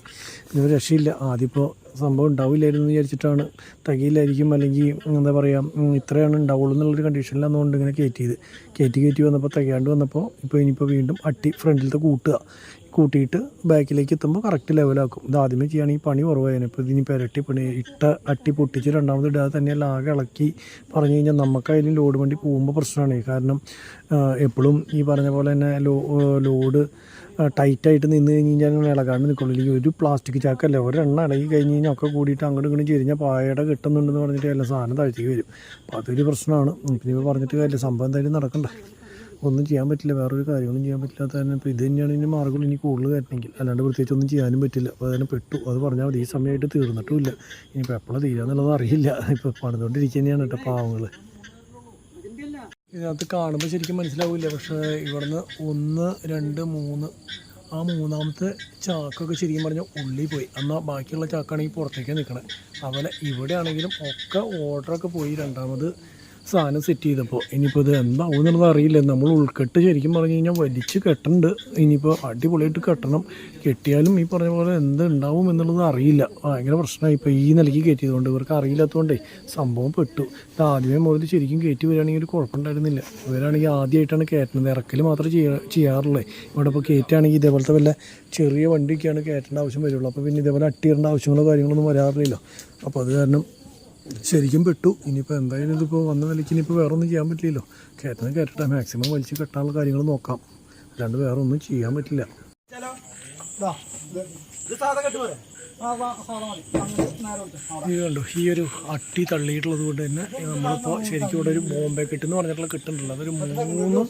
ഒരു രക്ഷയില്ല. ആദ്യം ഇപ്പോൾ സംഭവം ഉണ്ടാവില്ലായിരുന്നു വിചാരിച്ചിട്ടാണ്. തികയില്ലായിരിക്കും അല്ലെങ്കിൽ എന്താ പറയുക ഇത്രയാണ് ഉണ്ടാവുള്ളൂ എന്നുള്ളൊരു കണ്ടീഷനിൽ അന്നുകൊണ്ട് ഇങ്ങനെ കയറ്റിയത്. കയറ്റി കയറ്റി വന്നപ്പോൾ തികയാണ്ട് വന്നപ്പോൾ ഇപ്പോൾ ഇനിയിപ്പോൾ വീണ്ടും അട്ടി ഫ്രണ്ടിലത്തെ കൂട്ടുക. കൂട്ടിയിട്ട് ബാക്കിലേക്ക് എത്തുമ്പോൾ കറക്റ്റ് ലെവലാക്കും ഇത് ആദ്യമേ ചെയ്യുകയാണെങ്കിൽ പണി കുറവായിരുന്നു. ഇപ്പോൾ ഇതിനി ഇരട്ടി പണി. ഇട്ട അട്ടി പൊട്ടിച്ച് രണ്ടാമത് ഇടാതെ തന്നെ ആകെ ഇളക്കി പറഞ്ഞു കഴിഞ്ഞാൽ നമുക്കായാലും ലോഡ് വണ്ടി പോകുമ്പോൾ പ്രശ്നമാണ് കാരണം എപ്പോഴും ഈ പറഞ്ഞ പോലെ തന്നെ ലോ ലോഡ് ടൈറ്റായിട്ട് നിന്ന് കഴിഞ്ഞ് കഴിഞ്ഞാൽ ഇളകാണ്ട് നിൽക്കുള്ളൂ ഇല്ലെങ്കിൽ ഒരു പ്ലാസ്റ്റിക് ചാക്കല്ല ഒരെണ്ണം ഇളകി കഴിഞ്ഞ് കഴിഞ്ഞാൽ ഒക്കെ കൂടിയിട്ട് അങ്ങോട്ട് ഇങ്ങോട്ട് ചെരിഞ്ഞാൽ പായയുടെ കിട്ടുന്നുണ്ടെന്ന് പറഞ്ഞിട്ട് എല്ലാ സാധനം താഴ്ത്തേക്ക് വരും. അപ്പോൾ അതൊരു പ്രശ്നമാണ് പിന്നെ പറഞ്ഞിട്ട് കാര്യമില്ല. സംഭവം എന്തായാലും നടക്കണ്ടേ. ഒന്നും ചെയ്യാൻ പറ്റില്ല വേറൊരു കാര്യങ്ങളും ചെയ്യാൻ പറ്റില്ലാത്ത തന്നെ ഇപ്പോൾ ഇത് തന്നെയാണ് ഇനി മാർഗം ഇനി കൂടുതൽ കയറ്റണമെങ്കിൽ. അല്ലാണ്ട് പ്രത്യേകിച്ച് ഒന്നും ചെയ്യാനും പറ്റില്ല. അപ്പോൾ അതിനെ പെട്ടു. അത് പറഞ്ഞാൽ മതി. ഈ സമയമായിട്ട് തീർന്നിട്ടുമില്ല. ഇനിയിപ്പോൾ എപ്പോഴാണ് തീരാന്നുള്ളത് അറിയില്ല. ഇപ്പോൾ പണിതുകൊണ്ടിരിക്കുന്നതാണ് കേട്ടോ പാവങ്ങൾ ഇതിനകത്ത് കാണുമ്പോൾ ശരിക്കും മനസ്സിലാവില്ല. പക്ഷേ ഇവിടുന്ന് ഒന്ന് രണ്ട് മൂന്ന് ആ മൂന്നാമത്തെ ചാക്കൊക്കെ ശരിക്കും പറഞ്ഞാൽ ഉള്ളിൽ പോയി. എന്നാൽ ബാക്കിയുള്ള ചാക്കാണെങ്കിൽ പുറത്തേക്ക് നിൽക്കണേ അതുപോലെ ഇവിടെ ആണെങ്കിലും ഒക്കെ ഓർഡറൊക്കെ പോയി. രണ്ടാമത് സാധനം സെറ്റ് ചെയ്തപ്പോൾ ഇനിയിപ്പോൾ ഇത് എന്താവും എന്നുള്ളത് അറിയില്ല. നമ്മൾ ഉൾക്കെട്ട് ശരിക്കും പറഞ്ഞു കഴിഞ്ഞാൽ വലിച്ച് കെട്ടുന്നുണ്ട് ഇനിയിപ്പോൾ അടിപൊളിയായിട്ട് കെട്ടണം. കെട്ടിയാലും ഈ പറഞ്ഞ പോലെ എന്ത് ഉണ്ടാവും എന്നുള്ളത് അറിയില്ല. ഭയങ്കര പ്രശ്നമായി. ഇപ്പോൾ ഈ നിലയ്ക്ക് കയറ്റിയതുകൊണ്ട് ഇവർക്ക് അറിയില്ലാത്തതുകൊണ്ടേ സംഭവം പെട്ടു. ഇത് ആദ്യമേ മുതൽ ശരിക്കും കയറ്റി വരികയാണെങ്കിൽ ഒരു കുഴപ്പമുണ്ടായിരുന്നില്ല. ഇവരാണെങ്കിൽ ആദ്യമായിട്ടാണ് കയറ്റുന്നത്. ഇറക്കൽ മാത്രമേ ചെയ്യാ ചെയ്യാറുള്ളൂ. ഇവിടെ ഇപ്പോൾ കയറ്റുകയാണെങ്കിൽ ഇതേപോലത്തെ വല്ല ചെറിയ വണ്ടിയൊക്കെയാണ് കയറ്റേണ്ട ആവശ്യം വരുള്ളൂ. അപ്പോൾ പിന്നെ ഇതേപോലെ അട്ടിയിടേണ്ട ആവശ്യങ്ങളോ കാര്യങ്ങളൊന്നും വരാറില്ലല്ലോ. അപ്പോൾ അത് കാരണം ശരിക്കും പെട്ടു. ഇനിയിപ്പോൾ എന്തായാലും ഇതിപ്പോൾ വന്ന നിലയ്ക്ക് ഇനിയിപ്പോൾ വേറെ ഒന്നും ചെയ്യാൻ പറ്റില്ലല്ലോ. കയറ്റുന്നത് കയറ്റട്ടെ മാക്സിമം വലിച്ച് കെട്ടാനുള്ള കാര്യങ്ങൾ നോക്കാം. അല്ലാണ്ട് വേറെ ഒന്നും ചെയ്യാൻ പറ്റില്ല. ഈ കണ്ടു ഈ ഒരു അട്ടി തള്ളിയിട്ടുള്ളത് കൊണ്ട് തന്നെ നമ്മളിപ്പോൾ ശരിക്കും ഇവിടെ ഒരു ബോംബെ കെട്ടെന്ന് പറഞ്ഞിട്ടുള്ള കിട്ടുന്നുണ്ടല്ലോ അതൊരു മൂന്ന്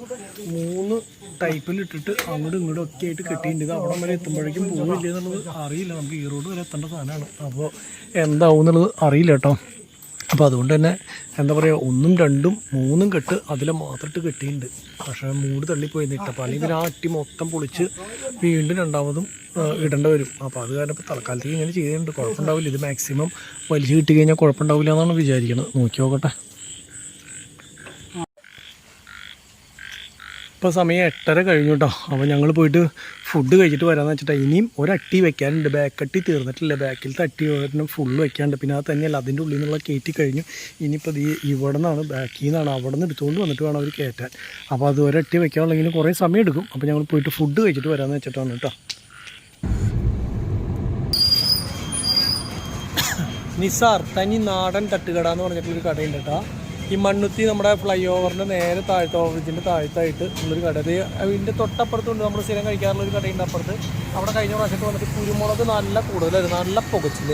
മൂന്ന് ടൈപ്പിൽ ഇട്ടിട്ട് അങ്ങോട്ടും ഇങ്ങോട്ടും ഒക്കെ ആയിട്ട് കെട്ടിയിട്ടുണ്ട്. ഇത് അവിടെ വരെ എത്തുമ്പോഴേക്കും പോവില്ല എന്നുള്ളത് അറിയില്ല. നമുക്ക് ഈ റോഡ് വരെ എത്തേണ്ട സാധനമാണ്. അപ്പോൾ എന്താവും എന്നുള്ളത് അറിയില്ല കേട്ടോ. അപ്പോൾ അതുകൊണ്ട് തന്നെ എന്താ പറയുക ഒന്നും രണ്ടും മൂന്നും കെട്ട് അതിലെ മാത്രമിട്ട് കെട്ടിയിട്ടുണ്ട് പക്ഷേ മൂട് തള്ളിപ്പോയി നിട്ടപ്പോൾ അല്ലെങ്കിൽ ആ അട്ടി മൊത്തം പൊളിച്ച് വീണ്ടും രണ്ടാമതും ഇടേണ്ടി വരും. അപ്പോൾ അത് കാരണം ഇപ്പോൾ തൽക്കാലത്തേക്ക് ഇങ്ങനെ ചെയ്തിട്ടുണ്ട് കുഴപ്പമുണ്ടാവില്ല. ഇത് മാക്സിമം വലിച്ചു കിട്ടി കഴിഞ്ഞാൽ കുഴപ്പമുണ്ടാവില്ല എന്നാണ് വിചാരിക്കുന്നത് നോക്കി നോക്കട്ടെ. ഇപ്പോൾ സമയം എട്ടര കഴിഞ്ഞു കേട്ടോ അപ്പോൾ ഞങ്ങൾ പോയിട്ട് ഫുഡ് കഴിച്ചിട്ട് വരാമെന്ന് വെച്ചിട്ടാ. ഇനിയും ഒരട്ടി വെക്കാനുണ്ട്. ബാക്കട്ടി തീർന്നിട്ടില്ല. ബാക്കിലത്തെ അട്ടി ഒരെണ്ണം ഫുള്ള് വെക്കാനുണ്ട്. പിന്നെ അത് തന്നെയല്ല അതിന്റെ ഉള്ളിൽ നിന്നുള്ള കയറ്റി കഴിഞ്ഞു. ഇനിയിപ്പോൾ ഈ ഇവിടെ നിന്നാണ് ബാക്കിൽ നിന്നാണ്. അവിടെ നിന്ന് എടുത്തുകൊണ്ട് വന്നിട്ട് വേണം അവർ കയറ്റാൻ അപ്പോൾ അത് ഒരട്ടി വെക്കാനുള്ളെങ്കിലും കുറേ സമയം എടുക്കും. അപ്പോൾ ഞങ്ങൾ പോയിട്ട് ഫുഡ് കഴിച്ചിട്ട് വരാമെന്ന് വെച്ചിട്ടാണ് കേട്ടോ നിസാർ തനി നാടൻ തട്ടുകട എന്ന് പറഞ്ഞിട്ടുള്ളൊരു കടയുണ്ട് കേട്ടോ ഈ മണ്ണുത്തി നമ്മുടെ ഫ്ലൈ ഓവറിന്റെ നേരെ താഴത്തെ ഓവറേജിന്റെ താഴത്തായിട്ട് ഉള്ളൊരു കട. അത് അതിന്റെ തൊട്ടപ്പുറത്തുണ്ട്. നമ്മൾ സ്ഥിരം കഴിക്കാറുള്ള ഒരു കടയുണ്ട് അപ്പുറത്ത്. അവിടെ കഴിഞ്ഞ പ്രാവശ്യമൊക്കെ വന്നിട്ട് കുരുമുളക് നല്ല കൂടുതലായിരുന്നു. നല്ല പുകച്ചിൽ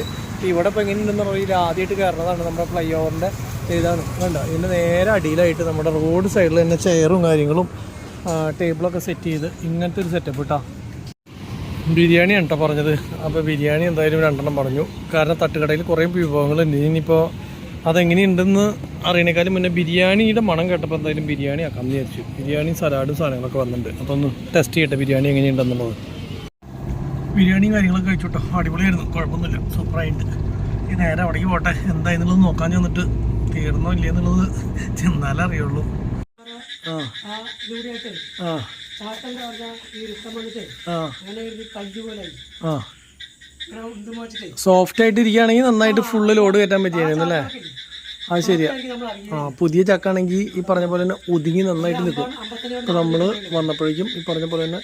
ഇവിടെ ഇപ്പോൾ എങ്ങനെയുണ്ടെന്ന് അറിയില്ല ആദ്യമായിട്ട് കയറുന്നതാണ് നമ്മുടെ ഫ്ലൈ ഓവറിന്റെ ഇതാണ്. വേണ്ട ഇതിന്റെ നേരെ അടിയിലായിട്ട് നമ്മുടെ റോഡ് സൈഡിൽ തന്നെ ചെയറും കാര്യങ്ങളും ടേബിളൊക്കെ സെറ്റ് ചെയ്ത് ഇങ്ങനത്തെ ഒരു സെറ്റപ്പ് കേട്ടോ ബിരിയാണിയാണ് കേട്ടോ പറഞ്ഞത്. അപ്പോൾ ബിരിയാണി എന്തായാലും രണ്ടെണ്ണം പറഞ്ഞു. കാരണം തട്ടുകടയിൽ കുറേ വിഭവങ്ങളുണ്ട് ഇനിയിപ്പോൾ അതെങ്ങനെയുണ്ടെന്ന് അറിയണേക്കാളും മുന്നേ ബിരിയാണിയുടെ മണം കേട്ടപ്പോൾ എന്തായാലും ബിരിയാണി ആക്കാമെന്ന് വിചാരിച്ചു. ബിരിയാണി സലാഡും സാധനങ്ങളൊക്കെ വന്നിട്ടുണ്ട്. അപ്പോൾ ഒന്ന് ടെസ്റ്റ് ചെയ്യട്ടെ ബിരിയാണി എങ്ങനെയുണ്ടെന്നുള്ളത്. ബിരിയാണിയും കാര്യങ്ങളൊക്കെ കഴിച്ചോട്ടോ. അടിപൊളിയായിരുന്നു. കുഴപ്പമൊന്നുമില്ല. സൂപ്പറായിട്ട് ഈ നേരെ അവിടേക്ക് പോട്ടെ. എന്തായിരുന്നുള്ളത് നോക്കാൻ ചെന്നിട്ട് തീർന്നോ ഇല്ലേ എന്നുള്ളത് ചെന്നാലേ അറിയുള്ളൂ. സോഫ്റ്റ് ആയിട്ട് ഇരിക്കുകയാണെങ്കിൽ നന്നായിട്ട് ഫുള്ള് ലോഡ് കയറ്റാൻ പറ്റിയായിരുന്നു അല്ലേ? അത് ശരിയാ. ആ പുതിയ ചക്കാണെങ്കിൽ ഈ പറഞ്ഞ പോലെ തന്നെ ഒതുങ്ങി നന്നായിട്ട് നിൽക്കും. അപ്പോൾ നമ്മൾ വന്നപ്പോഴേക്കും ഈ പറഞ്ഞ പോലെ തന്നെ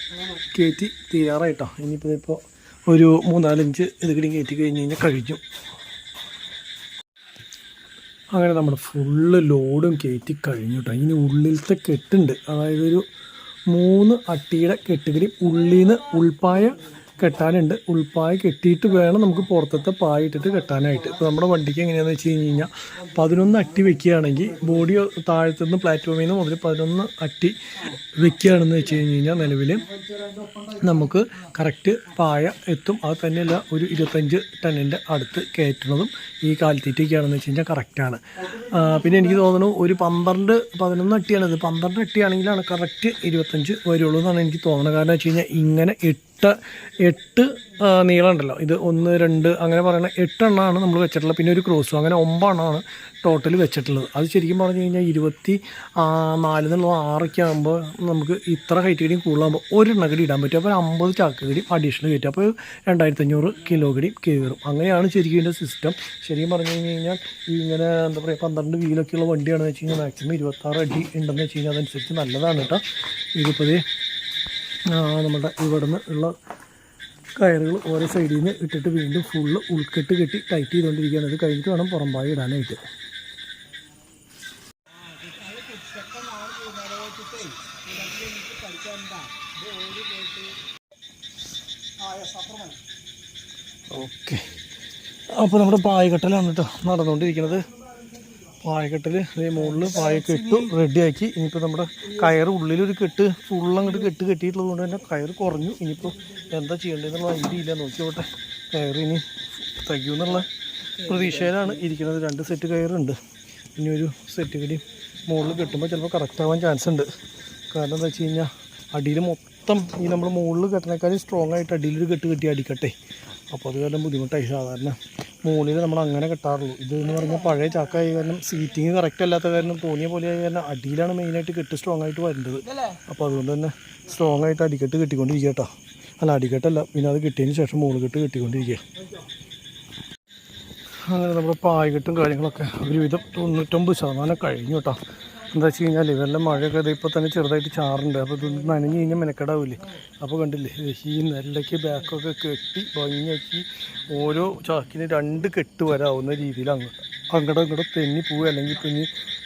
കയറ്റി തീരാറായിട്ടോ. ഇനിയിപ്പോൾ ഇപ്പോൾ ഒരു മൂന്നാലഞ്ച് ഇത് കൂടി കയറ്റി കഴിഞ്ഞ് കഴിഞ്ഞാൽ കഴിക്കും. അങ്ങനെ നമ്മൾ ഫുള്ള് ലോഡും കയറ്റി കഴിഞ്ഞു കേട്ടോ ഇനി ഉള്ളിലത്തെ കെട്ടുണ്ട്. അതായത് ഒരു മൂന്ന് അട്ടിയുടെ കെട്ടുകിരി ഉള്ളിൽ നിന്ന് ഉൾപ്പായ കെട്ടാനുണ്ട്. ഉൾപ്പായ കെട്ടിയിട്ട് വേണം നമുക്ക് പുറത്തത്തെ പായ ഇട്ടിട്ട് കെട്ടാനായിട്ട്. ഇപ്പോൾ നമ്മുടെ വണ്ടിക്ക് എങ്ങനെയാണെന്ന് വെച്ച് കഴിഞ്ഞ് കഴിഞ്ഞാൽ പതിനൊന്ന് അട്ടി വെക്കുകയാണെങ്കിൽ ബോഡി താഴത്തു നിന്ന് പ്ലാറ്റ്ഫോമിൽ നിന്ന് മുതൽ പതിനൊന്ന് അട്ടി വെക്കുകയാണെന്ന് വെച്ച് കഴിഞ്ഞ് കഴിഞ്ഞാൽ നിലവിൽ നമുക്ക് കറക്റ്റ് പായ എത്തും. അത് തന്നെയല്ല ഒരു ഇരുപത്തഞ്ച് ടണ്ണിന്റെ അടുത്ത് കയറ്റുന്നതും ഈ കാലിത്തീറ്റൊക്കെയാണെന്ന് വെച്ച് കഴിഞ്ഞാൽ കറക്റ്റാണ് പിന്നെ എനിക്ക് തോന്നുന്നു ഒരു പന്ത്രണ്ട് പതിനൊന്ന് അട്ടിയാണിത്. പന്ത്രണ്ട് അട്ടിയാണെങ്കിലാണ് കറക്റ്റ് ഇരുപത്തഞ്ച് വരുള്ളൂ എന്നാണ് എനിക്ക് തോന്നുന്നത്. കാരണം വെച്ച് കഴിഞ്ഞാൽ ഇങ്ങനെ എട്ട് എട്ട് എട്ട് നീളം ഉണ്ടല്ലോ ഇത് ഒന്ന് രണ്ട് അങ്ങനെ പറയുന്ന എട്ടെണ്ണമാണ് നമ്മൾ വെച്ചിട്ടുള്ളത്. പിന്നെ ഒരു ക്രോസും അങ്ങനെ ഒമ്പതെണ്ണമാണ് ടോട്ടൽ വെച്ചിട്ടുള്ളത്. അത് ശരിക്കും പറഞ്ഞു കഴിഞ്ഞാൽ ഇരുപത്തി നാല് എന്നുള്ള ആറൊക്കെ ആകുമ്പോൾ നമുക്ക് ഇത്ര ഹൈറ്റ് കടിയും കൂടുതലാകുമ്പോൾ ഒരെണ്ണ കടി ഇടാൻ പറ്റും. അപ്പോൾ അമ്പത് ചാക്ക് കടിയും അഡീഷണൽ കയറ്റും. അപ്പോൾ രണ്ടായിരത്തി അഞ്ഞൂറ് കിലോ കടിയും കയറും. അങ്ങനെയാണ് ശരിക്കും ഇതിന്റെ സിസ്റ്റം ശരിക്കും പറഞ്ഞു കഴിഞ്ഞ് കഴിഞ്ഞാൽ ഇങ്ങനെ എന്താ പറയുക പന്ത്രണ്ട് വീലൊക്കെയുള്ള വണ്ടിയാണെന്ന് വെച്ച് കഴിഞ്ഞാൽ മാക്സിമം ഇരുപത്താറ് അടി ഉണ്ടെന്ന് വെച്ച് കഴിഞ്ഞാൽ അതനുസരിച്ച് നല്ലതാണ് കേട്ടോ. ഇതിപ്പോൾ നമ്മുടെ ഇവിടുന്ന് ഉള്ള കയറുകൾ ഓരോ സൈഡിൽ നിന്ന് ഇട്ടിട്ട് വീണ്ടും ഫുള്ള് ഉൾക്കെട്ട് കെട്ടി ടൈറ്റ് ചെയ്തുകൊണ്ടിരിക്കുകയാണ് ഇത് കഴിഞ്ഞിട്ട് വേണം പുറംപായ ഇടാനായിട്ട്. ഓക്കെ. അപ്പോൾ നമ്മുടെ പായ കെട്ടലാണ് കേട്ടോ നടന്നുകൊണ്ടിരിക്കുന്നത് പായക്കെട്ടിൽ അല്ലെങ്കിൽ മുകളിൽ പായൊക്കെ ഇട്ടു റെഡിയാക്കി. ഇനിയിപ്പോൾ നമ്മുടെ കയറ് ഉള്ളിലൊരു കെട്ട് ഫുൾ അങ്ങോട്ട് കെട്ട് കെട്ടിയിട്ടുള്ളത് കൊണ്ട് തന്നെ കയറ് കുറഞ്ഞു. ഇനിയിപ്പോൾ എന്താ ചെയ്യേണ്ടതെന്നുള്ള ഐഡിയ ഇല്ല. നോക്കിയോട്ടെ കയറ് ഇനി തയ്ക്കുമെന്നുള്ള പ്രതീക്ഷയിലാണ് ഇരിക്കുന്നത്. രണ്ട് സെറ്റ് കയറുണ്ട്. ഇനി ഒരു സെറ്റ് കൂടി മുകളിൽ കെട്ടുമ്പോൾ ചിലപ്പോൾ കറക്റ്റ് ആവാൻ ചാൻസ് ഉണ്ട്. കാരണം എന്താ വെച്ച് കഴിഞ്ഞാൽ അടിയിൽ മൊത്തം ഈ നമ്മൾ മുകളിൽ കെട്ടണേക്കാളും സ്ട്രോങ് ആയിട്ട് അടിയിലൊരു കെട്ട് കെട്ടി അടിക്കട്ടെ. അപ്പോൾ അത് കാരണം ബുദ്ധിമുട്ടായി. സാധാരണ മുകളിൽ നമ്മൾ അങ്ങനെ കെട്ടാറുള്ളൂ. എന്ന് പറഞ്ഞാൽ പഴയ ചാക്കായ കാരണം സീറ്റിങ് കറക്റ്റ് അല്ലാത്ത കാരണം തോന്നിയ പോലെ ആയ കാരണം അടിയിലാണ് മെയിനായിട്ട് കെട്ട് സ്ട്രോങ് ആയിട്ട് വരേണ്ടത്. അപ്പോൾ അതുകൊണ്ട് തന്നെ സ്ട്രോങ് ആയിട്ട് അടിക്കെട്ട് കെട്ടിക്കൊണ്ടിരിക്കുക കേട്ടോ. അല്ല അടിക്കെട്ടല്ല പിന്നെ അത് കിട്ടിയതിന് ശേഷം മുകളിൽ കെട്ട് കെട്ടിക്കൊണ്ടിരിക്കുക. അങ്ങനെ നമ്മുടെ പായകെട്ടും കാര്യങ്ങളൊക്കെ ഒരുവിധം തൊണ്ണൂറ്റൊമ്പത് ശതമാനം കഴിഞ്ഞു കേട്ടോ. എന്താ വെച്ച് കഴിഞ്ഞാൽ ഇതെല്ലാം മഴയൊക്കെ ദേ ഇപ്പോൾ തന്നെ ചെറുതായിട്ട് ചാറുണ്ട്. അപ്പോൾ ഇത് നനഞ്ഞ് കഴിഞ്ഞാൽ മെനക്കെടാവില്ലേ അപ്പോൾ കണ്ടില്ലേ ഈ നെല്ലയ്ക്ക് ബാക്കൊക്കെ കെട്ടി ഭംഗിയാക്കി ഓരോ ചാക്കിന് രണ്ട് കെട്ട് വരാവുന്ന രീതിയിൽ അങ്ങോട്ട് അങ്ങോട്ട് അങ്ങോട്ട് തെന്നി പോവുക. അല്ലെങ്കിൽ പിന്നെ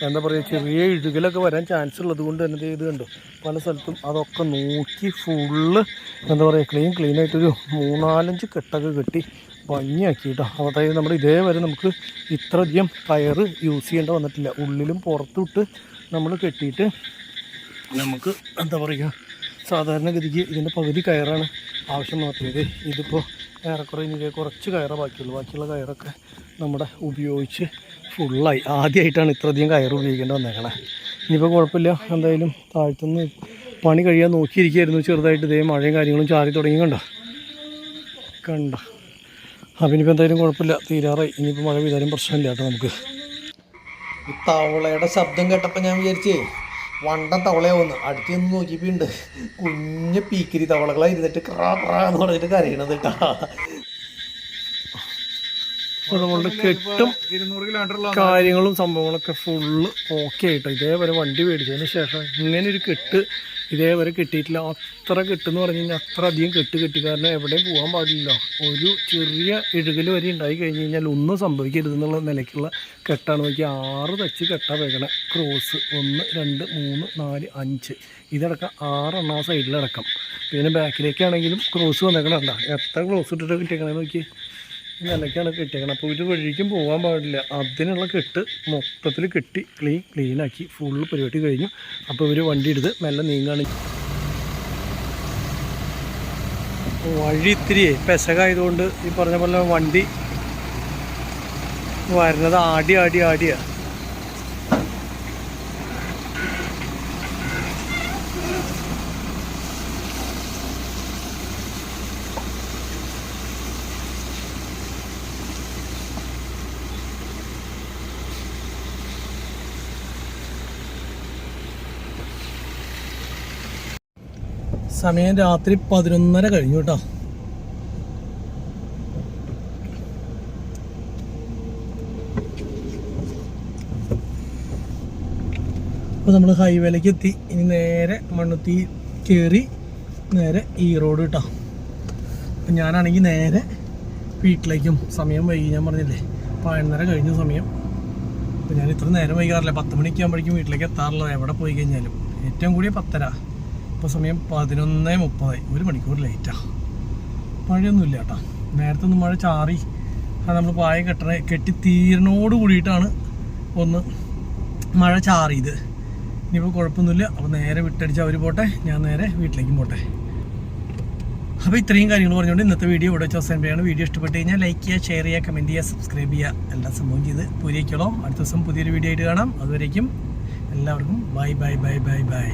എന്താ പറയുക ചെറിയ ഇഴുകലൊക്കെ വരാൻ ചാൻസ് ഉള്ളത് കൊണ്ട് തന്നെ ഇത് കണ്ടോ പല സ്ഥലത്തും അതൊക്കെ നോക്കി ഫുള്ള് എന്താ പറയുക ക്ലീൻ ആയിട്ടൊരു മൂന്നാലഞ്ച് കെട്ടൊക്കെ കെട്ടി ഭംഗിയാക്കിയിട്ടോ. അതായത് നമ്മൾ ഇതേവരെ നമുക്ക് ഇത്രയധികം കയറ് യൂസ് ചെയ്യേണ്ട വന്നിട്ടില്ല. ഉള്ളിലും പുറത്തുവിട്ട് നമ്മൾ കെട്ടിയിട്ട് നമുക്ക് എന്താ പറയുക സാധാരണഗതിക്ക് ഇതിന്റെ പകുതി കയറാണ് ആവശ്യം മാത്രമേ. ഇതിപ്പോൾ ഏറെക്കുറെ ഇനി കുറച്ച് കയറ ബാക്കിയുള്ളൂ. ബാക്കിയുള്ള കയറൊക്കെ നമ്മുടെ ഉപയോഗിച്ച് ഫുള്ളായി ആദ്യമായിട്ടാണ് ഇത്രയധികം കയർ ഉപയോഗിക്കേണ്ടി വന്നേക്കണേ. ഇനിയിപ്പോൾ കുഴപ്പമില്ല. എന്തായാലും താഴ്ത്തുനിന്ന് പണി കഴിയാൻ നോക്കിയിരിക്കുകയായിരുന്നു ചെറുതായിട്ട് ഇതേ മഴയും കാര്യങ്ങളും ചാറി തുടങ്ങി കണ്ടോ? കണ്ടോ? അപ്പം ഇനിയിപ്പോൾ എന്തായാലും കുഴപ്പമില്ല. തീരാറായി. ഇനിയിപ്പോൾ മഴ പെയ്താലും പ്രശ്നമില്ല കേട്ടോ നമുക്ക്. ഈ തവളയുടെ ശബ്ദം കേട്ടപ്പോൾ ഞാൻ വിചാരിച്ചേ വണ്ടൻ തവളയാവുന്നു. അടുത്ത് നിന്ന് നോക്കിയപ്പോൾ ഉണ്ട് കുഞ്ഞ് പീക്കിരി തവളകളാ ഇരുന്നിട്ട് ക്രാ ക്രാ എന്ന് പറഞ്ഞിട്ട് കരയണത് കേട്ടാ. അപ്പോൾ നമ്മളുടെ കെട്ടും കാര്യങ്ങളും സംഭവങ്ങളൊക്കെ ഫുള്ള് ഓക്കെ ആയിട്ടോ. ഇതേവരെ വണ്ടി മേടിച്ചതിന് ശേഷം ഇങ്ങനെ ഒരു കെട്ട് ഇതേവരെ കിട്ടിയിട്ടില്ല. അത്ര കെട്ടെന്ന് പറഞ്ഞു കഴിഞ്ഞാൽ അത്ര അധികം കെട്ട് കെട്ടി. കാരണം എവിടെയും പോകാൻ പാടില്ല. ഒരു ചെറിയ ഇഴുകൽ വരെ ഉണ്ടായി കഴിഞ്ഞ് കഴിഞ്ഞാൽ ഒന്നും സംഭവിക്കരുത് എന്നുള്ള നിലയ്ക്കുള്ള കെട്ടാണ്. നോക്കി ആറ് തച്ച് കെട്ടാ വേഗണ. ക്രോസ് ഒന്ന് രണ്ട് മൂന്ന് നാല് അഞ്ച്. ഇതടക്കം ആറെണ്ണം ആ സൈഡിലടക്കം പിന്നെ ബാക്കിലേക്കാണെങ്കിലും ക്രോസ് വന്നേക്കണം. എത്ര ക്രോസ് ഇട്ടിട്ട് കിട്ടിയേക്കണേ നോക്കി നിലയ്ക്കാണ് കെട്ടിയേക്കണം അപ്പോൾ ഒരു വഴിക്കും പോകാൻ പാടില്ല. അതിനുള്ള കെട്ട് മൊത്തത്തിൽ കെട്ടി ക്ലീൻ ക്ലീനാക്കി ഫുള്ള് പരിപാടി കഴിഞ്ഞു. അപ്പോൾ ഇവർ വണ്ടി എടുത്ത് മെല്ലെ നീങ്ങാണ്. വഴി ഇത്തിരി പെശകായതുകൊണ്ട് ഈ പറഞ്ഞ പോലെ വണ്ടി വരുന്നത് ആടി ആടി ആടിയാ. സമയം രാത്രി പതിനൊന്നര കഴിഞ്ഞു കേട്ടോ അപ്പോൾ നമ്മൾ ഹൈവേയിലേക്ക് എത്തി. ഇനി നേരെ മണ്ണുത്തി കയറി നേരെ ഈ റോഡ് കേട്ടോ അപ്പം ഞാനാണെങ്കിൽ നേരെ വീട്ടിലേക്കും. സമയം വൈകി ഞാൻ പറഞ്ഞില്ലേ? പതിനൊന്നര കഴിഞ്ഞ സമയം. അപ്പോൾ ഞാൻ ഇത്ര നേരം വൈകാറില്ല. പത്ത് മണിക്ക് ആകുമ്പോഴേക്കും വീട്ടിലേക്ക് എത്താറുള്ളത്. എവിടെ പോയി കഴിഞ്ഞാലും. ഏറ്റവും കൂടിയ പത്തര. ഇപ്പോൾ സമയം പതിനൊന്ന് മുപ്പതായി. ഒരു മണിക്കൂർ ലേറ്റാണ് മഴയൊന്നുമില്ല കേട്ടോ. നേരത്തെ ഒന്ന് മഴ ചാറി. നമ്മൾ പായ കെട്ടണ കെട്ടി തീരണോട് കൂടിയിട്ടാണ് ഒന്ന് മഴ ചാറിയത്. ഇനിയിപ്പോൾ കുഴപ്പമൊന്നുമില്ല. അപ്പോൾ നേരെ വിട്ടടിച്ച് അവർ പോട്ടെ. ഞാൻ നേരെ വീട്ടിലേക്കും പോട്ടെ. അപ്പോൾ ഇത്രയും കാര്യങ്ങൾ പറഞ്ഞുകൊണ്ട് ഇന്നത്തെ വീഡിയോ ഇവിടെ വെച്ച് അവസാനം വീഡിയോ ഇഷ്ടപ്പെട്ട് കഴിഞ്ഞാൽ ലൈക്ക് ചെയ്യുക ഷെയർ ചെയ്യുക കമന്റ് ചെയ്യുക സബ്സ്ക്രൈബ് ചെയ്യുക. എല്ലാ സംഭവം ചെയ്ത് പൂരിക്കോളാം അടുത്ത ദിവസം പുതിയൊരു വീഡിയോ ആയിട്ട് കാണാം. അതുവരേക്കും എല്ലാവർക്കും bye bye bye bye bye